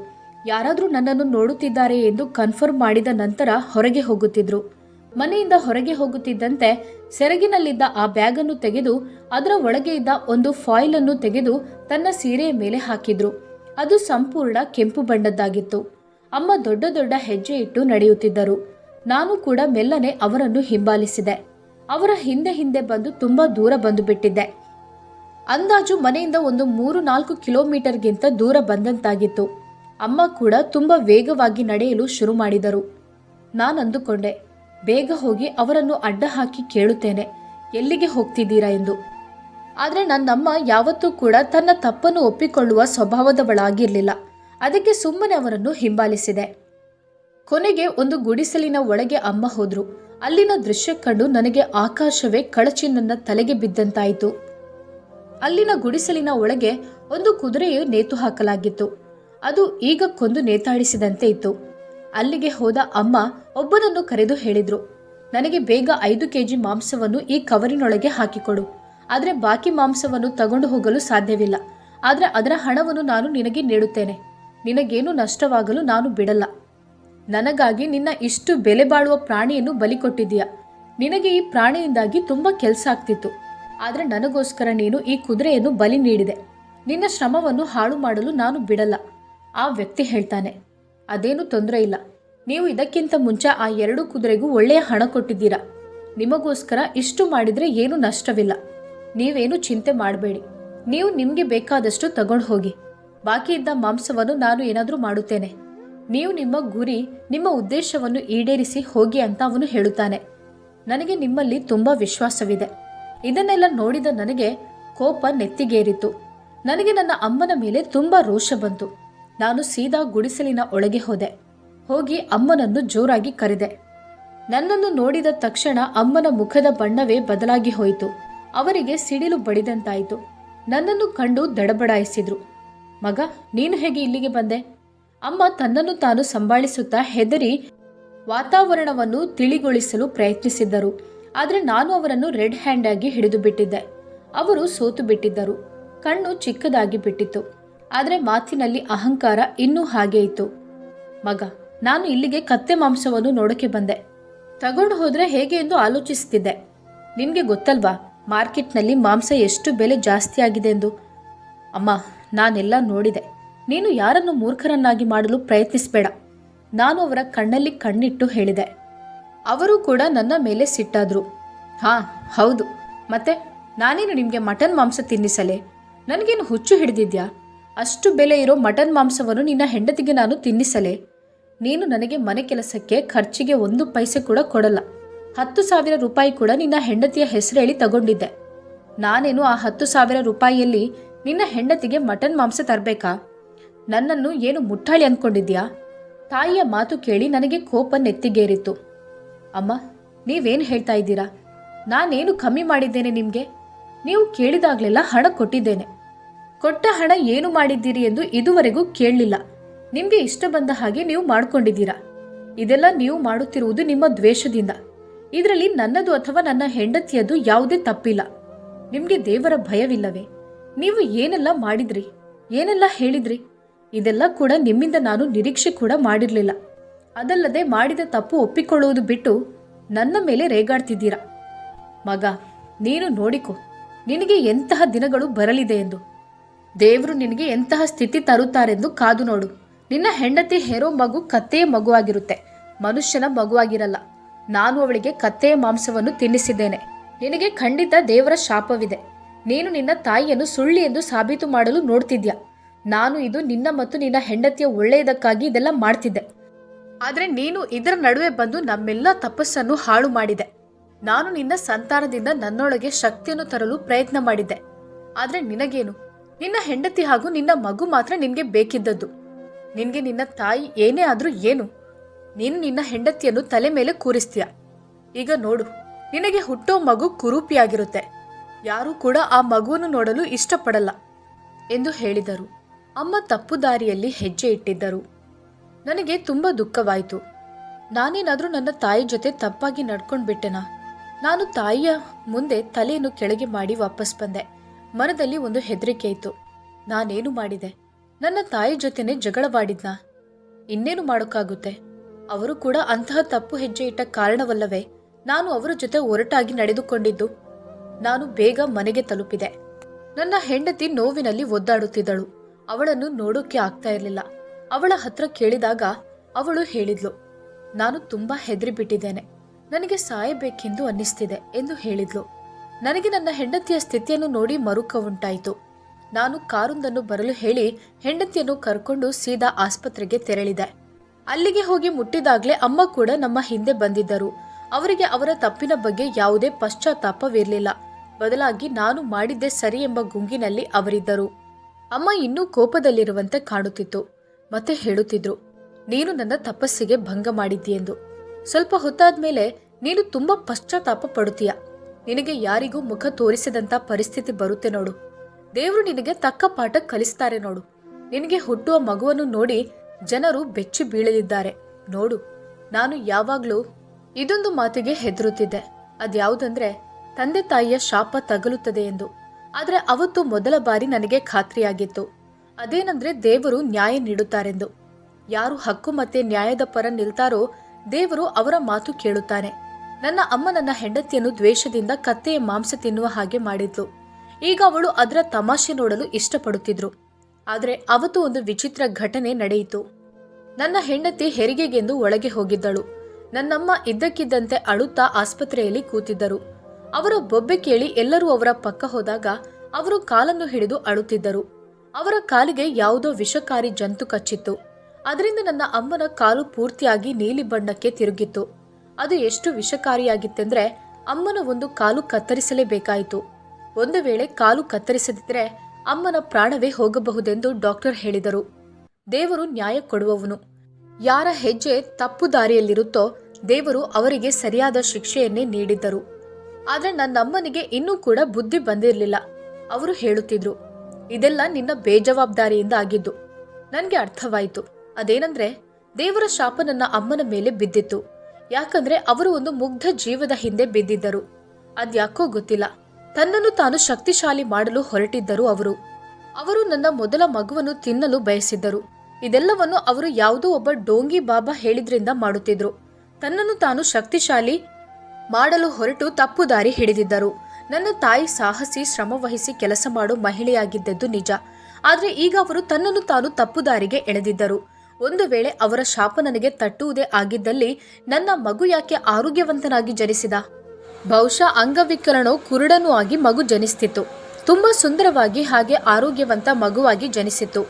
ಯಾರಾದರೂ ನನ್ನನ್ನು ನೋಡುತ್ತಿದ್ದಾರೆ ಎಂದು ಕನ್ಫರ್ಮ್ ಮಾಡಿದ ನಂತರ ಹೊರಗೆ ಹೋಗುತ್ತಿದ್ರು. ಮನೆಯಿಂದ ಹೊರಗೆ ಹೋಗುತ್ತಿದ್ದಂತೆ ಸೆರಗಿನಲ್ಲಿದ್ದ ಆ ಬ್ಯಾಗನ್ನು ತೆಗೆದು ಅದರ ಒಳಗೆ ಇದ್ದ ಒಂದು ಫಾಯಿಲ್ ಅನ್ನು ತೆಗೆದು ತನ್ನ ಸೀರೆಯ ಮೇಲೆ ಹಾಕಿದ್ರು. ಅದು ಸಂಪೂರ್ಣ ಕೆಂಪು ಬಣ್ಣದ್ದಾಗಿತ್ತು. ಅಮ್ಮ ದೊಡ್ಡ ದೊಡ್ಡ ಹೆಜ್ಜೆ ಇಟ್ಟು ನಡೆಯುತ್ತಿದ್ದರು. ನಾನು ಕೂಡ ಮೆಲ್ಲನೆ ಅವರನ್ನು ಹಿಂಬಾಲಿಸಿದೆ. ಅವರ ಹಿಂದೆ ಹಿಂದೆ ಬಂದು ತುಂಬಾ ದೂರ ಬಂದು ಬಿಟ್ಟಿದ್ದೆ ಅಂದಾಜು ಮನೆಯಿಂದ ಒಂದು ಮೂರು ನಾಲ್ಕು ಕಿಲೋಮೀಟರ್ಗಿಂತ ದೂರ ಬಂದಂತಾಗಿತ್ತು. ಅಮ್ಮ ಕೂಡ ತುಂಬಾ ವೇಗವಾಗಿ ನಡೆಯಲು ಶುರು ಮಾಡಿದರು. ನಾನು ಅಂದುಕೊಂಡೆ ಬೇಗ ಹೋಗಿ ಅವರನ್ನು ಅಡ್ಡ ಹಾಕಿ ಕೇಳುತ್ತೇನೆ. ಎಲ್ಲಿಗೆ ಹೋಗ್ತಿದ್ದೀರಾ ಎಂದು. ಆದರೆ ನನ್ನಮ್ಮ ಯಾವತ್ತೂ ಕೂಡ ತನ್ನ ತಪ್ಪನ್ನು ಒಪ್ಪಿಕೊಳ್ಳುವ ಸ್ವಭಾವದವಳಾಗಿರಲಿಲ್ಲ. ಅದಕ್ಕೆ ಸುಮ್ಮನೆ ಅವರನ್ನು ಹಿಂಬಾಲಿಸಿದೆ. ಕೊನೆಗೆ ಒಂದು ಗುಡಿಸಲಿನ ಒಳಗೆ ಅಮ್ಮ ಹೋದ್ರು. ಅಲ್ಲಿನ ದೃಶ್ಯ ಕಂಡು ನನಗೆ ಆಕಾಶವೇ ಕಳಚಿ ನನ್ನ ತಲೆಗೆ ಬಿದ್ದಂತಾಯಿತು. ಅಲ್ಲಿನ ಗುಡಿಸಲಿನ ಒಳಗೆ ಒಂದು ಕುದುರೆಯು ನೇತು ಹಾಕಲಾಗಿತ್ತು. ಅದು ಈಗ ಕೊಂದು ನೇತಾಡಿಸಿದಂತೆ ಇತ್ತು. ಅಲ್ಲಿಗೆ ಹೋದ ಅಮ್ಮ ಒಬ್ಬನನ್ನು ಕರೆದು ಹೇಳಿದ್ರು, ನನಗೆ ಬೇಗ ಐದು ಕೆಜಿ ಮಾಂಸವನ್ನು ಈ ಕವರಿನೊಳಗೆ ಹಾಕಿಕೊಡು. ಆದರೆ ಬಾಕಿ ಮಾಂಸವನ್ನು ತಗೊಂಡು ಹೋಗಲು ಸಾಧ್ಯವಿಲ್ಲ. ಆದರೆ ಅದರ ಹಣವನ್ನು ನಾನು ನಿನಗೆ ನೀಡುತ್ತೇನೆ. ನಿನಗೇನು ನಷ್ಟವಾಗಲು ನಾನು ಬಿಡಲ್ಲ. ನನಗಾಗಿ ನಿನ್ನ ಇಷ್ಟು ಬೆಲೆ ಬಾಳುವ ಪ್ರಾಣಿಯನ್ನು ಬಲಿ ಕೊಟ್ಟಿದ್ದೀಯ. ನಿನಗೆ ಈ ಪ್ರಾಣಿಯಿಂದಾಗಿ ತುಂಬ ಕೆಲಸ ಆಗ್ತಿತ್ತು. ಆದರೆ ನನಗೋಸ್ಕರ ನೀನು ಈ ಕುದುರೆಯನ್ನು ಬಲಿ ನೀಡಿದೆ. ನಿನ್ನ ಶ್ರಮವನ್ನು ಹಾಳು ಮಾಡಲು ನಾನು ಬಿಡಲ್ಲ, ಆ ವ್ಯಕ್ತಿ ಹೇಳ್ತಾನೆ. ಅದೇನು ತೊಂದರೆ ಇಲ್ಲ. ನೀವು ಇದಕ್ಕಿಂತ ಮುಂಚೆ ಆ ಎರಡು ಕುದುರೆಗೂ ಒಳ್ಳೆಯ ಹಣ ಕೊಟ್ಟಿದ್ದೀರಾ. ನಿಮಗೋಸ್ಕರ ಇಷ್ಟು ಮಾಡಿದರೆ ಏನೂ ನಷ್ಟವಿಲ್ಲ. ನೀವೇನು ಚಿಂತೆ ಮಾಡಬೇಡಿ. ನೀವು ನಿಮಗೆ ಬೇಕಾದಷ್ಟು ತಗೊಂಡು ಹೋಗಿ. ಬಾಕಿ ಇದ್ದ ಮಾಂಸವನ್ನು ನಾನು ಏನಾದರೂ ಮಾಡುತ್ತೇನೆ. ನೀವು ನಿಮ್ಮ ಗುರಿ, ನಿಮ್ಮ ಉದ್ದೇಶವನ್ನು ಈಡೇರಿಸಿ ಹೋಗಿ ಅಂತ ಅವನು ಹೇಳುತ್ತಾನೆ. ನನಗೆ ನಿಮ್ಮಲ್ಲಿ ತುಂಬ ವಿಶ್ವಾಸವಿದೆ. ಇದನ್ನೆಲ್ಲ ನೋಡಿದ ನನಗೆ ಕೋಪ ನೆತ್ತಿಗೇರಿತು. ನನಗೆ ನನ್ನ ಅಮ್ಮನ ಮೇಲೆ ತುಂಬ ರೋಷ ಬಂತು. ನಾನು ಸೀದಾ ಗುಡಿಸಲಿನ ಒಳಗೆ ಹೋದೆ. ಹೋಗಿ ಅಮ್ಮನನ್ನು ಜೋರಾಗಿ ಕರೆದೆ. ನನ್ನನ್ನು ನೋಡಿದ ತಕ್ಷಣ ಅಮ್ಮನ ಮುಖದ ಬಣ್ಣವೇ ಬದಲಾಗಿ ಹೋಯಿತು. ಅವರಿಗೆ ಸಿಡಿಲು ಬಡಿದಂತಾಯಿತು. ನನ್ನನ್ನು ಕಂಡು ದಡಬಡಾಯಿಸಿದ್ರು. ಮಗ, ನೀನು ಹೇಗೆ ಇಲ್ಲಿಗೆ ಬಂದೆ? ಅಮ್ಮ ತನ್ನನ್ನು ತಾನು ಸಂಭಾಳಿಸುತ್ತಾ ಹೆದರಿ ವಾತಾವರಣವನ್ನು ತಿಳಿಗೊಳಿಸಲು ಪ್ರಯತ್ನಿಸಿದ್ದರು. ಆದರೆ ನಾನು ಅವರನ್ನು ರೆಡ್ ಹ್ಯಾಂಡ್ ಆಗಿ ಹಿಡಿದು ಬಿಟ್ಟಿದ್ದೆ ಅವರು ಸೋತು ಬಿಟ್ಟಿದ್ದರು ಕಣ್ಣು ಚಿಕ್ಕದಾಗಿ ಬಿಟ್ಟಿತ್ತು. ಆದರೆ ಮಾತಿನಲ್ಲಿ ಅಹಂಕಾರ ಇನ್ನೂ ಹಾಗೆ ಇತ್ತು. ಮಗ, ನಾನು ಇಲ್ಲಿಗೆ ಕತ್ತೆ ಮಾಂಸವನ್ನು ನೋಡಕ್ಕೆ ಬಂದೆ. ತಗೊಂಡು ಹೋದ್ರೆ ಹೇಗೆ ಎಂದು ಆಲೋಚಿಸುತ್ತಿದ್ದೆ ನಿಮಗೆ ಗೊತ್ತಲ್ವಾ, ಮಾರ್ಕೆಟ್ನಲ್ಲಿ ಮಾಂಸ ಎಷ್ಟು ಬೆಲೆ ಜಾಸ್ತಿ ಆಗಿದೆ ಎಂದು? ಅಮ್ಮ, ನಾನೆಲ್ಲ ನೋಡಿದೆ. ನೀನು ಯಾರನ್ನು ಮೂರ್ಖರನ್ನಾಗಿ ಮಾಡಲು ಪ್ರಯತ್ನಿಸಬೇಡ. ನಾನು ಅವರ ಕಣ್ಣಲ್ಲಿ ಕಣ್ಣಿಟ್ಟು ಹೇಳಿದೆ. ಅವರು ಕೂಡ ನನ್ನ ಮೇಲೆ ಸಿಟ್ಟಾದ್ರು. ಹಾ, ಹೌದು. ಮತ್ತೆ ನಾನೇನು ನಿಮಗೆ ಮಟನ್ ಮಾಂಸ ತಿನ್ನಿಸಲೇ? ನನಗೇನು ಹುಚ್ಚು ಹಿಡಿದಿದ್ಯಾ? ಅಷ್ಟು ಬೆಲೆ ಇರೋ ಮಟನ್ ಮಾಂಸವನ್ನು ನಿನ್ನ ಹೆಂಡತಿಗೆ ನಾನು ತಿನ್ನಿಸಲೇ. ನೀನು ನನಗೆ ಮನೆ ಕೆಲಸಕ್ಕೆ ಖರ್ಚಿಗೆ ಒಂದು ಪೈಸೆ ಕೂಡ ಕೊಡಲ್ಲ. ಹತ್ತು ಸಾವಿರ ರೂಪಾಯಿ ಕೂಡ ನಿನ್ನ ಹೆಂಡತಿಯ ಹೆಸರು ಹೇಳಿ ತಗೊಂಡಿದ್ದೆ. ನಾನೇನು ಆ ಹತ್ತು ಸಾವಿರ ರೂಪಾಯಿಯಲ್ಲಿ ನಿನ್ನ ಹೆಂಡತಿಗೆ ಮಟನ್ ಮಾಂಸ ತರಬೇಕಾ? ನನ್ನನ್ನು ಏನು ಮುಟ್ಟಾಳಿ ಅಂದ್ಕೊಂಡಿದ್ಯಾ ತಾಯಿಯ ಮಾತು ಕೇಳಿ ನನಗೆ ಕೋಪ ನೆತ್ತಿಗೇರಿತ್ತು. ಅಮ್ಮ, ನೀವೇನು ಹೇಳ್ತಾ ಇದ್ದೀರಾ? ನಾನೇನು ಕಮ್ಮಿ ಮಾಡಿದ್ದೇನೆ ನಿಮಗೆ? ನೀವು ಕೇಳಿದಾಗಲೆಲ್ಲ ಹಣ ಕೊಟ್ಟಿದ್ದೇನೆ. ಕೊಟ್ಟ ಹಣ ಏನು ಮಾಡಿದ್ದೀರಿ ಎಂದು ಇದುವರೆಗೂ ಕೇಳಲಿಲ್ಲ. ನಿಮಗೆ ಇಷ್ಟ ಬಂದ ಹಾಗೆ ನೀವು ಮಾಡ್ಕೊಂಡಿದ್ದೀರಾ? ಇದೆಲ್ಲ ನೀವು ಮಾಡುತ್ತಿರುವುದು ನಿಮ್ಮ ದ್ವೇಷದಿಂದ. ಇದರಲ್ಲಿ ನನ್ನದು ಅಥವಾ ನನ್ನ ಹೆಂಡತಿಯದು ಯಾವುದೇ ತಪ್ಪಿಲ್ಲ. ನಿಮಗೆ ದೇವರ ಭಯವಿಲ್ಲವೇ? ನೀವು ಏನೆಲ್ಲ ಮಾಡಿದ್ರಿ? ಏನೆಲ್ಲ ಹೇಳಿದ್ರಿ? ಇದೆಲ್ಲ ಕೂಡ ನಿಮ್ಮಿಂದ ನಾನು ನಿರೀಕ್ಷೆ ಕೂಡ ಮಾಡಿರಲಿಲ್ಲ. ಅದಲ್ಲದೆ ಮಾಡಿದ ತಪ್ಪು ಒಪ್ಪಿಕೊಳ್ಳುವುದು ಬಿಟ್ಟು ನನ್ನ ಮೇಲೆ ರೇಗಾಡ್ತಿದ್ದೀರಾ? ಮಗ, ನೀನು ನೋಡಿಕೊ. ನಿನಗೆ ಎಂತಹ ದಿನಗಳು ಬರಲಿದೆ ಎಂದು. ದೇವರು ನಿನಗೆ ಎಂತಹ ಸ್ಥಿತಿ ತರುತ್ತಾರೆಂದು ಕಾದು ನೋಡು. ನಿನ್ನ ಹೆಂಡತಿ ಹೆರೋ ಮಗು ಕತ್ತೆಯ ಮಗುವಾಗಿರುತ್ತೆ. ಮನುಷ್ಯನ ಮಗುವಾಗಿರಲ್ಲ. ನಾನು ಅವಳಿಗೆ ಕತ್ತೆಯ ಮಾಂಸವನ್ನು ತಿನ್ನಿಸಿದ್ದೇನೆ. ನಿನಗೆ ಖಂಡಿತ ದೇವರ ಶಾಪವಿದೆ. ನೀನು ನಿನ್ನ ತಾಯಿಯನ್ನು ಸುಳ್ಳಿ ಎಂದು ಸಾಬೀತು ಮಾಡಲು ನೋಡ್ತಿದ್ಯಾ? ನಾನು ಇದು ನಿನ್ನ ಮತ್ತು ನಿನ್ನ ಹೆಂಡತಿಯ ಒಳ್ಳೆಯದಕ್ಕಾಗಿ ಇದೆಲ್ಲ ಮಾಡ್ತಿದ್ದೆ. ಆದರೆ ನೀನು ಇದರ ನಡುವೆ ಬಂದು ನಮ್ಮೆಲ್ಲ ತಪಸ್ಸನ್ನು ಹಾಳು ಮಾಡಿದೆ. ನಾನು ನಿನ್ನ ಸಂತಾನದಿಂದ ನನ್ನೊಳಗೆ ಶಕ್ತಿಯನ್ನು ತರಲು ಪ್ರಯತ್ನ ಮಾಡಿದ್ದೆ. ಆದರೆ ನಿನಗೇನು? ನಿನ್ನ ಹೆಂಡತಿ ಹಾಗೂ ನಿನ್ನ ಮಗು ಮಾತ್ರ ನಿನಗೆ ಬೇಕಿದ್ದದ್ದು. ನಿನಗೆ ನಿನ್ನ ತಾಯಿ ಏನೇ ಆದರೂ ಏನು? ನೀನು ನಿನ್ನ ಹೆಂಡತಿಯನ್ನು ತಲೆ ಮೇಲೆ ಕೂರಿಸ್ತೀಯ. ಈಗ ನೋಡು, ನಿನಗೆ ಹುಟ್ಟೋ ಮಗು ಕುರೂಪಿಯಾಗಿರುತ್ತೆ. ಯಾರೂ ಕೂಡ ಆ ಮಗುವನ್ನು ನೋಡಲು ಇಷ್ಟಪಡಲ್ಲ ಎಂದು ಹೇಳಿದರು. ಅಮ್ಮ ತಪ್ಪು ದಾರಿಯಲ್ಲಿ ಹೆಜ್ಜೆ ಇಟ್ಟಿದ್ದರು. ನನಗೆ ತುಂಬ ದುಃಖವಾಯಿತು. ನಾನೇನಾದರೂ ನನ್ನ ತಾಯಿ ಜೊತೆ ತಪ್ಪಾಗಿ ನಡ್ಕೊಂಡು ಬಿಟ್ಟೆನಾ ನಾನು ತಾಯಿಯ ಮುಂದೆ ತಲೆಯನ್ನು ಕೆಳಗೆ ಮಾಡಿ ವಾಪಸ್ ಬಂದೆ. ಮನದಲ್ಲಿ ಒಂದು ಹೆದರಿಕೆ ಇತ್ತು. ನಾನೇನು ಮಾಡಿದೆ? ನನ್ನ ತಾಯಿ ಜೊತೆನೆ ಜಗಳವಾಡಿದ್ನಾ? ಇನ್ನೇನು ಮಾಡೋಕ್ಕಾಗುತ್ತೆ? ಅವರು ಕೂಡ ಅಂತಹ ತಪ್ಪು ಹೆಜ್ಜೆ ಇಟ್ಟ ಕಾರಣವಲ್ಲವೇ ನಾನು ಅವರ ಜೊತೆ ಒರಟಾಗಿ ನಡೆದುಕೊಂಡಿದ್ದು? ನಾನು ಬೇಗ ಮನೆಗೆ ತಲುಪಿದೆ. ನನ್ನ ಹೆಂಡತಿ ನೋವಿನಲ್ಲಿ ಒದ್ದಾಡುತ್ತಿದ್ದಳು. ಅವಳನ್ನು ನೋಡೋಕೆ ಆಗ್ತಾ ಇರಲಿಲ್ಲ. ಅವಳ ಹತ್ರ ಕೇಳಿದಾಗ ಅವಳು ಹೇಳಿದ್ಲು, ನಾನು ತುಂಬಾ ಹೆದ್ರಿಬಿಟ್ಟಿದ್ದೇನೆ. ನನಗೆ ಸಾಯಬೇಕೆಂದು ಅನ್ನಿಸ್ತಿದೆ ಎಂದು ಹೇಳಿದ್ಲು. ನನಗೆ ನನ್ನ ಹೆಂಡತಿಯ ಸ್ಥಿತಿಯನ್ನು ನೋಡಿ ಮರುಕ ಉಂಟಾಯಿತು. ನಾನು ಕಾರೊಂದನ್ನು ಬರಲು ಹೇಳಿ ಹೆಂಡತಿಯನ್ನು ಕರ್ಕೊಂಡು ಸೀದಾ ಆಸ್ಪತ್ರೆಗೆ ತೆರಳಿದೆ. ಅಲ್ಲಿಗೆ ಹೋಗಿ ಮುಟ್ಟಿದಾಗಲೇ ಅಮ್ಮ ಕೂಡ ನಮ್ಮ ಹಿಂದೆ ಬಂದಿದ್ದರು. ಅವರಿಗೆ ಅವರ ತಪ್ಪಿನ ಬಗ್ಗೆ ಯಾವುದೇ ಪಶ್ಚಾತ್ತಾಪವಿರಲಿಲ್ಲ. ಬದಲಾಗಿ ನಾನು ಮಾಡಿದ್ದೆ ಸರಿ ಎಂಬ ಗುಂಗಿನಲ್ಲಿ ಅವರಿದ್ದರು. ಅಮ್ಮ ಇನ್ನೂ ಕೋಪದಲ್ಲಿರುವಂತೆ ಕಾಣುತ್ತಿತ್ತು. ಮತ್ತೆ ಹೇಳುತ್ತಿದ್ರು, ನೀನು ನನ್ನ ತಪಸ್ಸಿಗೆ ಭಂಗ ಮಾಡಿದ್ದೀಯೆಂದು. ಸ್ವಲ್ಪ ಹೊತ್ತಾದ್ಮೇಲೆ ನೀನು ತುಂಬಾ ಪಶ್ಚಾತ್ತಾಪ ಪಡುತ್ತೀಯ. ನಿನಗೆ ಯಾರಿಗೂ ಮುಖ ತೋರಿಸದಂತ ಪರಿಸ್ಥಿತಿ ಬರುತ್ತೆ ನೋಡು. ದೇವರು ನಿನಗೆ ತಕ್ಕ ಪಾಠ ಕಲಿಸ್ತಾರೆ ನೋಡು. ನಿನಗೆ ಹುಟ್ಟುವ ಮಗುವನ್ನು ನೋಡಿ ಜನರು ಬೆಚ್ಚಿ ಬೀಳಲಿದ್ದಾರೆ. ನೋಡು, ನಾನು ಯಾವಾಗ್ಲೂ ಇದೊಂದು ಮಾತಿಗೆ ಹೆದರುತ್ತಿದ್ದೆ. ಅದ್ಯಾವುದಂದ್ರೆ, ತಂದೆ ತಾಯಿಯ ಶಾಪ ತಗಲುತ್ತದೆ ಎಂದು. ಆದರೆ ಅವತ್ತು ಮೊದಲ ಬಾರಿ ನನಗೆ ಖಾತ್ರಿಯಾಗಿತ್ತು. ಅದೇನಂದ್ರೆ ದೇವರು ನ್ಯಾಯ ನೀಡುತ್ತಾರೆಂದು. ಯಾರು ಹಕ್ಕು ಮತ್ತೆ ನ್ಯಾಯದ ಪರ ನಿಲ್ತಾರೋ ದೇವರು ಅವರ ಮಾತು ಕೇಳುತ್ತಾನೆ. ನನ್ನ ಅಮ್ಮ ನನ್ನ ಹೆಂಡತಿಯನ್ನು ದ್ವೇಷದಿಂದ ಕತ್ತೆಯ ಮಾಂಸ ತಿನ್ನುವ ಹಾಗೆ ಮಾಡಿದ್ಲು. ಈಗ ಅವಳು ಅದರ ತಮಾಷೆ ನೋಡಲು ಇಷ್ಟಪಡುತ್ತಿದ್ರು. ಆದರೆ ಅವತ್ತು ಒಂದು ವಿಚಿತ್ರ ಘಟನೆ ನಡೆಯಿತು. ನನ್ನ ಹೆಂಡತಿ ಹೆರಿಗೆಗೆಂದು ಒಳಗೆ ಹೋಗಿದ್ದಳು. ನನ್ನಮ್ಮ ಇದ್ದಕ್ಕಿದ್ದಂತೆ ಅಳುತ್ತಾ ಆಸ್ಪತ್ರೆಯಲ್ಲಿ ಕೂತಿದ್ದರು. ಅವರ ಬೊಬ್ಬೆ ಕೇಳಿ ಎಲ್ಲರೂ ಅವರ ಪಕ್ಕ ಹೋದಾಗ ಅವರು ಕಾಲನ್ನು ಹಿಡಿದು ಅಳುತ್ತಿದ್ದರು. ಅವರ ಕಾಲಿಗೆ ಯಾವುದೋ ವಿಷಕಾರಿ ಜಂತು ಕಚ್ಚಿತ್ತು. ಅದರಿಂದ ನನ್ನ ಅಮ್ಮನ ಕಾಲು ಪೂರ್ತಿಯಾಗಿ ನೀಲಿ ಬಣ್ಣಕ್ಕೆ ತಿರುಗಿತ್ತು. ಅದು ಎಷ್ಟು ವಿಷಕಾರಿಯಾಗಿತ್ತೆಂದ್ರೆ ಅಮ್ಮನ ಒಂದು ಕಾಲು ಕತ್ತರಿಸಲೇಬೇಕಾಯಿತು. ಒಂದು ವೇಳೆ ಕಾಲು ಕತ್ತರಿಸದಿದ್ರೆ ಅಮ್ಮನ ಪ್ರಾಣವೇ ಹೋಗಬಹುದೆಂದು ಡಾಕ್ಟರ್ ಹೇಳಿದರು. ದೇವರು ನ್ಯಾಯ ಕೊಡುವವನು. ಯಾರ ಹೆಜ್ಜೆ ತಪ್ಪು ದಾರಿಯಲ್ಲಿರುತ್ತೋ ದೇವರು ಅವರಿಗೆ ಸರಿಯಾದ ಶಿಕ್ಷೆಯನ್ನೇ ನೀಡಿದ್ದರು. ಆದ್ರೆ ನನ್ನಮ್ಮನಿಗೆ ಇನ್ನೂ ಕೂಡ ಬುದ್ಧಿ ಬಂದಿರಲಿಲ್ಲ, ಅವರು ಹೇಳುತ್ತಿದ್ರು. ಇದೆಲ್ಲ ನಿನ್ನ ಬೇಜವಾಬ್ದಾರಿಯಿಂದ ಆಗಿದ್ದು. ನನಗೆ ಅರ್ಥವಾಯಿತು. ಅದೇನಂದ್ರೆ ದೇವರ ಶಾಪ ನನ್ನ ಅಮ್ಮನ ಮೇಲೆ ಬಿದ್ದಿತ್ತು. ಯಾಕಂದ್ರೆ ಅವರು ಒಂದು ಮುಗ್ಧ ಜೀವದ ಹಿಂದೆ ಬಿದ್ದಿದ್ದರು. ಅದ್ಯಾಕೋ ಗೊತ್ತಿಲ್ಲ. ತನ್ನನ್ನು ತಾನು ಶಕ್ತಿಶಾಲಿ ಮಾಡಲು ಹೊರಟಿದ್ದರು ಅವರು. ಅವರು ನನ್ನ ಮೊದಲ ಮಗುವನ್ನು ತಿನ್ನಲು ಬಯಸಿದ್ದರು. ಇದೆಲ್ಲವನ್ನು ಅವರು ಯಾವುದೋ ಒಬ್ಬ ಡೋಂಗಿ ಬಾಬಾ ಹೇಳಿದ್ರಿಂದ ಮಾಡುತ್ತಿದ್ರು. ತನ್ನನ್ನು ತಾನು ಶಕ್ತಿಶಾಲಿ ಮಾಡಲು ಹೊರಟು ತಪ್ಪು ದಾರಿ ಹಿಡಿದಿದ್ದರು. ನನ್ನ ತಾಯಿ ಸಾಹಸಿ ಶ್ರಮವಹಿಸಿ ಕೆಲಸ ಮಾಡೋ ಮಹಿಳೆಯಾಗಿದ್ದದ್ದು ನಿಜ. ಆದರೆ ಈಗ ಅವರು ತನ್ನನ್ನು ತಾನು ತಪ್ಪು ದಾರಿಗೆ ಎಳೆದಿದ್ದರು. ಒಂದು ವೇಳೆ ಅವರ ಶಾಪ ನನಗೆ ತಟ್ಟುವುದೇ ಆಗಿದ್ದಲ್ಲಿ ನನ್ನ ಮಗು ಯಾಕೆ ಆರೋಗ್ಯವಂತನಾಗಿ ಜನಿಸಿದ? ಬಹುಶಃ ಅಂಗವಿಕಲನೋ ಕುರುಡನೂ ಆಗಿ ಮಗು ಜನಿಸ್ತಿತ್ತು. ತುಂಬಾ ಸುಂದರವಾಗಿ ಹಾಗೆ ಆರೋಗ್ಯವಂತ ಮಗುವಾಗಿ ಜನಿಸಿತ್ತು.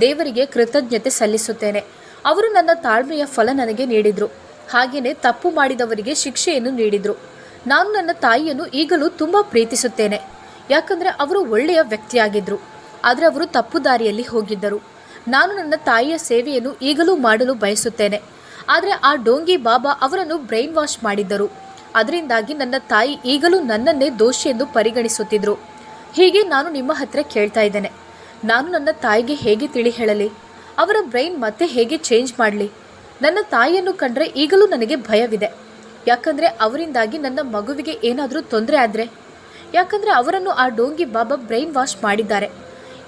ದೇವರಿಗೆ ಕೃತಜ್ಞತೆ ಸಲ್ಲಿಸುತ್ತೇನೆ. ಅವರು ನನ್ನ ತಾಳ್ಮೆಯ ಫಲ ನನಗೆ ನೀಡಿದ್ರು. ಹಾಗೆಯೇ ತಪ್ಪು ಮಾಡಿದವರಿಗೆ ಶಿಕ್ಷೆಯನ್ನು ನೀಡಿದ್ರು. ನಾನು ನನ್ನ ತಾಯಿಯನ್ನು ಈಗಲೂ ತುಂಬಾ ಪ್ರೀತಿಸುತ್ತೇನೆ. ಯಾಕಂದ್ರೆ ಅವರು ಒಳ್ಳೆಯ ವ್ಯಕ್ತಿಯಾಗಿದ್ರು. ಆದರೆ ಅವರು ತಪ್ಪು ದಾರಿಯಲ್ಲಿ ಹೋಗಿದ್ದರು. ನಾನು ನನ್ನ ತಾಯಿಯ ಸೇವೆಯನ್ನು ಈಗಲೂ ಮಾಡಲು ಬಯಸುತ್ತೇನೆ. ಆದರೆ ಆ ಡೋಂಗಿ ಬಾಬಾ ಅವರನ್ನು ಬ್ರೈನ್ ವಾಶ್ ಮಾಡಿದ್ದರು. ಅದರಿಂದಾಗಿ ನನ್ನ ತಾಯಿ ಈಗಲೂ ನನ್ನನ್ನೇ ದೋಷಿ ಎಂದು ಪರಿಗಣಿಸುತ್ತಿದ್ದರು ಹೀಗೆ ನಾನು ನಿಮ್ಮ ಹತ್ರ ಕೇಳ್ತಾ ಇದ್ದೇನೆ. ನಾನು ನನ್ನ ತಾಯಿಗೆ ಹೇಗೆ ತಿಳಿ ಹೇಳಲಿ? ಅವರ ಬ್ರೈನ್ ಮತ್ತೆ ಹೇಗೆ ಚೇಂಜ್ ಮಾಡಲಿ? ನನ್ನ ತಾಯಿಯನ್ನು ಕಂಡ್ರೆ ಈಗಲೂ ನನಗೆ ಭಯವಿದೆ. ಯಾಕಂದರೆ ಅವರಿಂದಾಗಿ ನನ್ನ ಮಗುವಿಗೆ ಏನಾದರೂ ತೊಂದರೆ ಆದರೆ? ಯಾಕಂದರೆ ಅವರನ್ನು ಆ ಡೋಂಗಿ ಬಾಬಾ ಬ್ರೈನ್ ವಾಶ್ ಮಾಡಿದ್ದಾರೆ.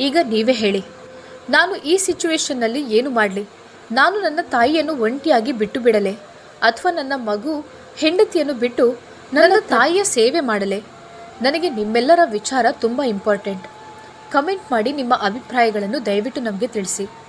ಈಗ ನೀವೇ ಹೇಳಿ. ನಾನು ಈ ಸಿಚುವೇಶನ್ನಲ್ಲಿ ಏನು ಮಾಡಲಿ? ನಾನು ನನ್ನ ತಾಯಿಯನ್ನು ಒಂಟಿಯಾಗಿ ಬಿಟ್ಟು ಬಿಡಲೆ. ಅಥವಾ ನನ್ನ ಮಗು ಹೆಂಡತಿಯನ್ನು ಬಿಟ್ಟು ನನ್ನ ತಾಯಿಯ ಸೇವೆ ಮಾಡಲೆ. ನನಗೆ ನಿಮ್ಮೆಲ್ಲರ ವಿಚಾರ ತುಂಬ ಇಂಪಾರ್ಟೆಂಟ್ ಕಮೆಂಟ್ ಮಾಡಿ ನಿಮ್ಮ ಅಭಿಪ್ರಾಯಗಳನ್ನು ದಯವಿಟ್ಟು ನಮಗೆ ತಿಳಿಸಿ.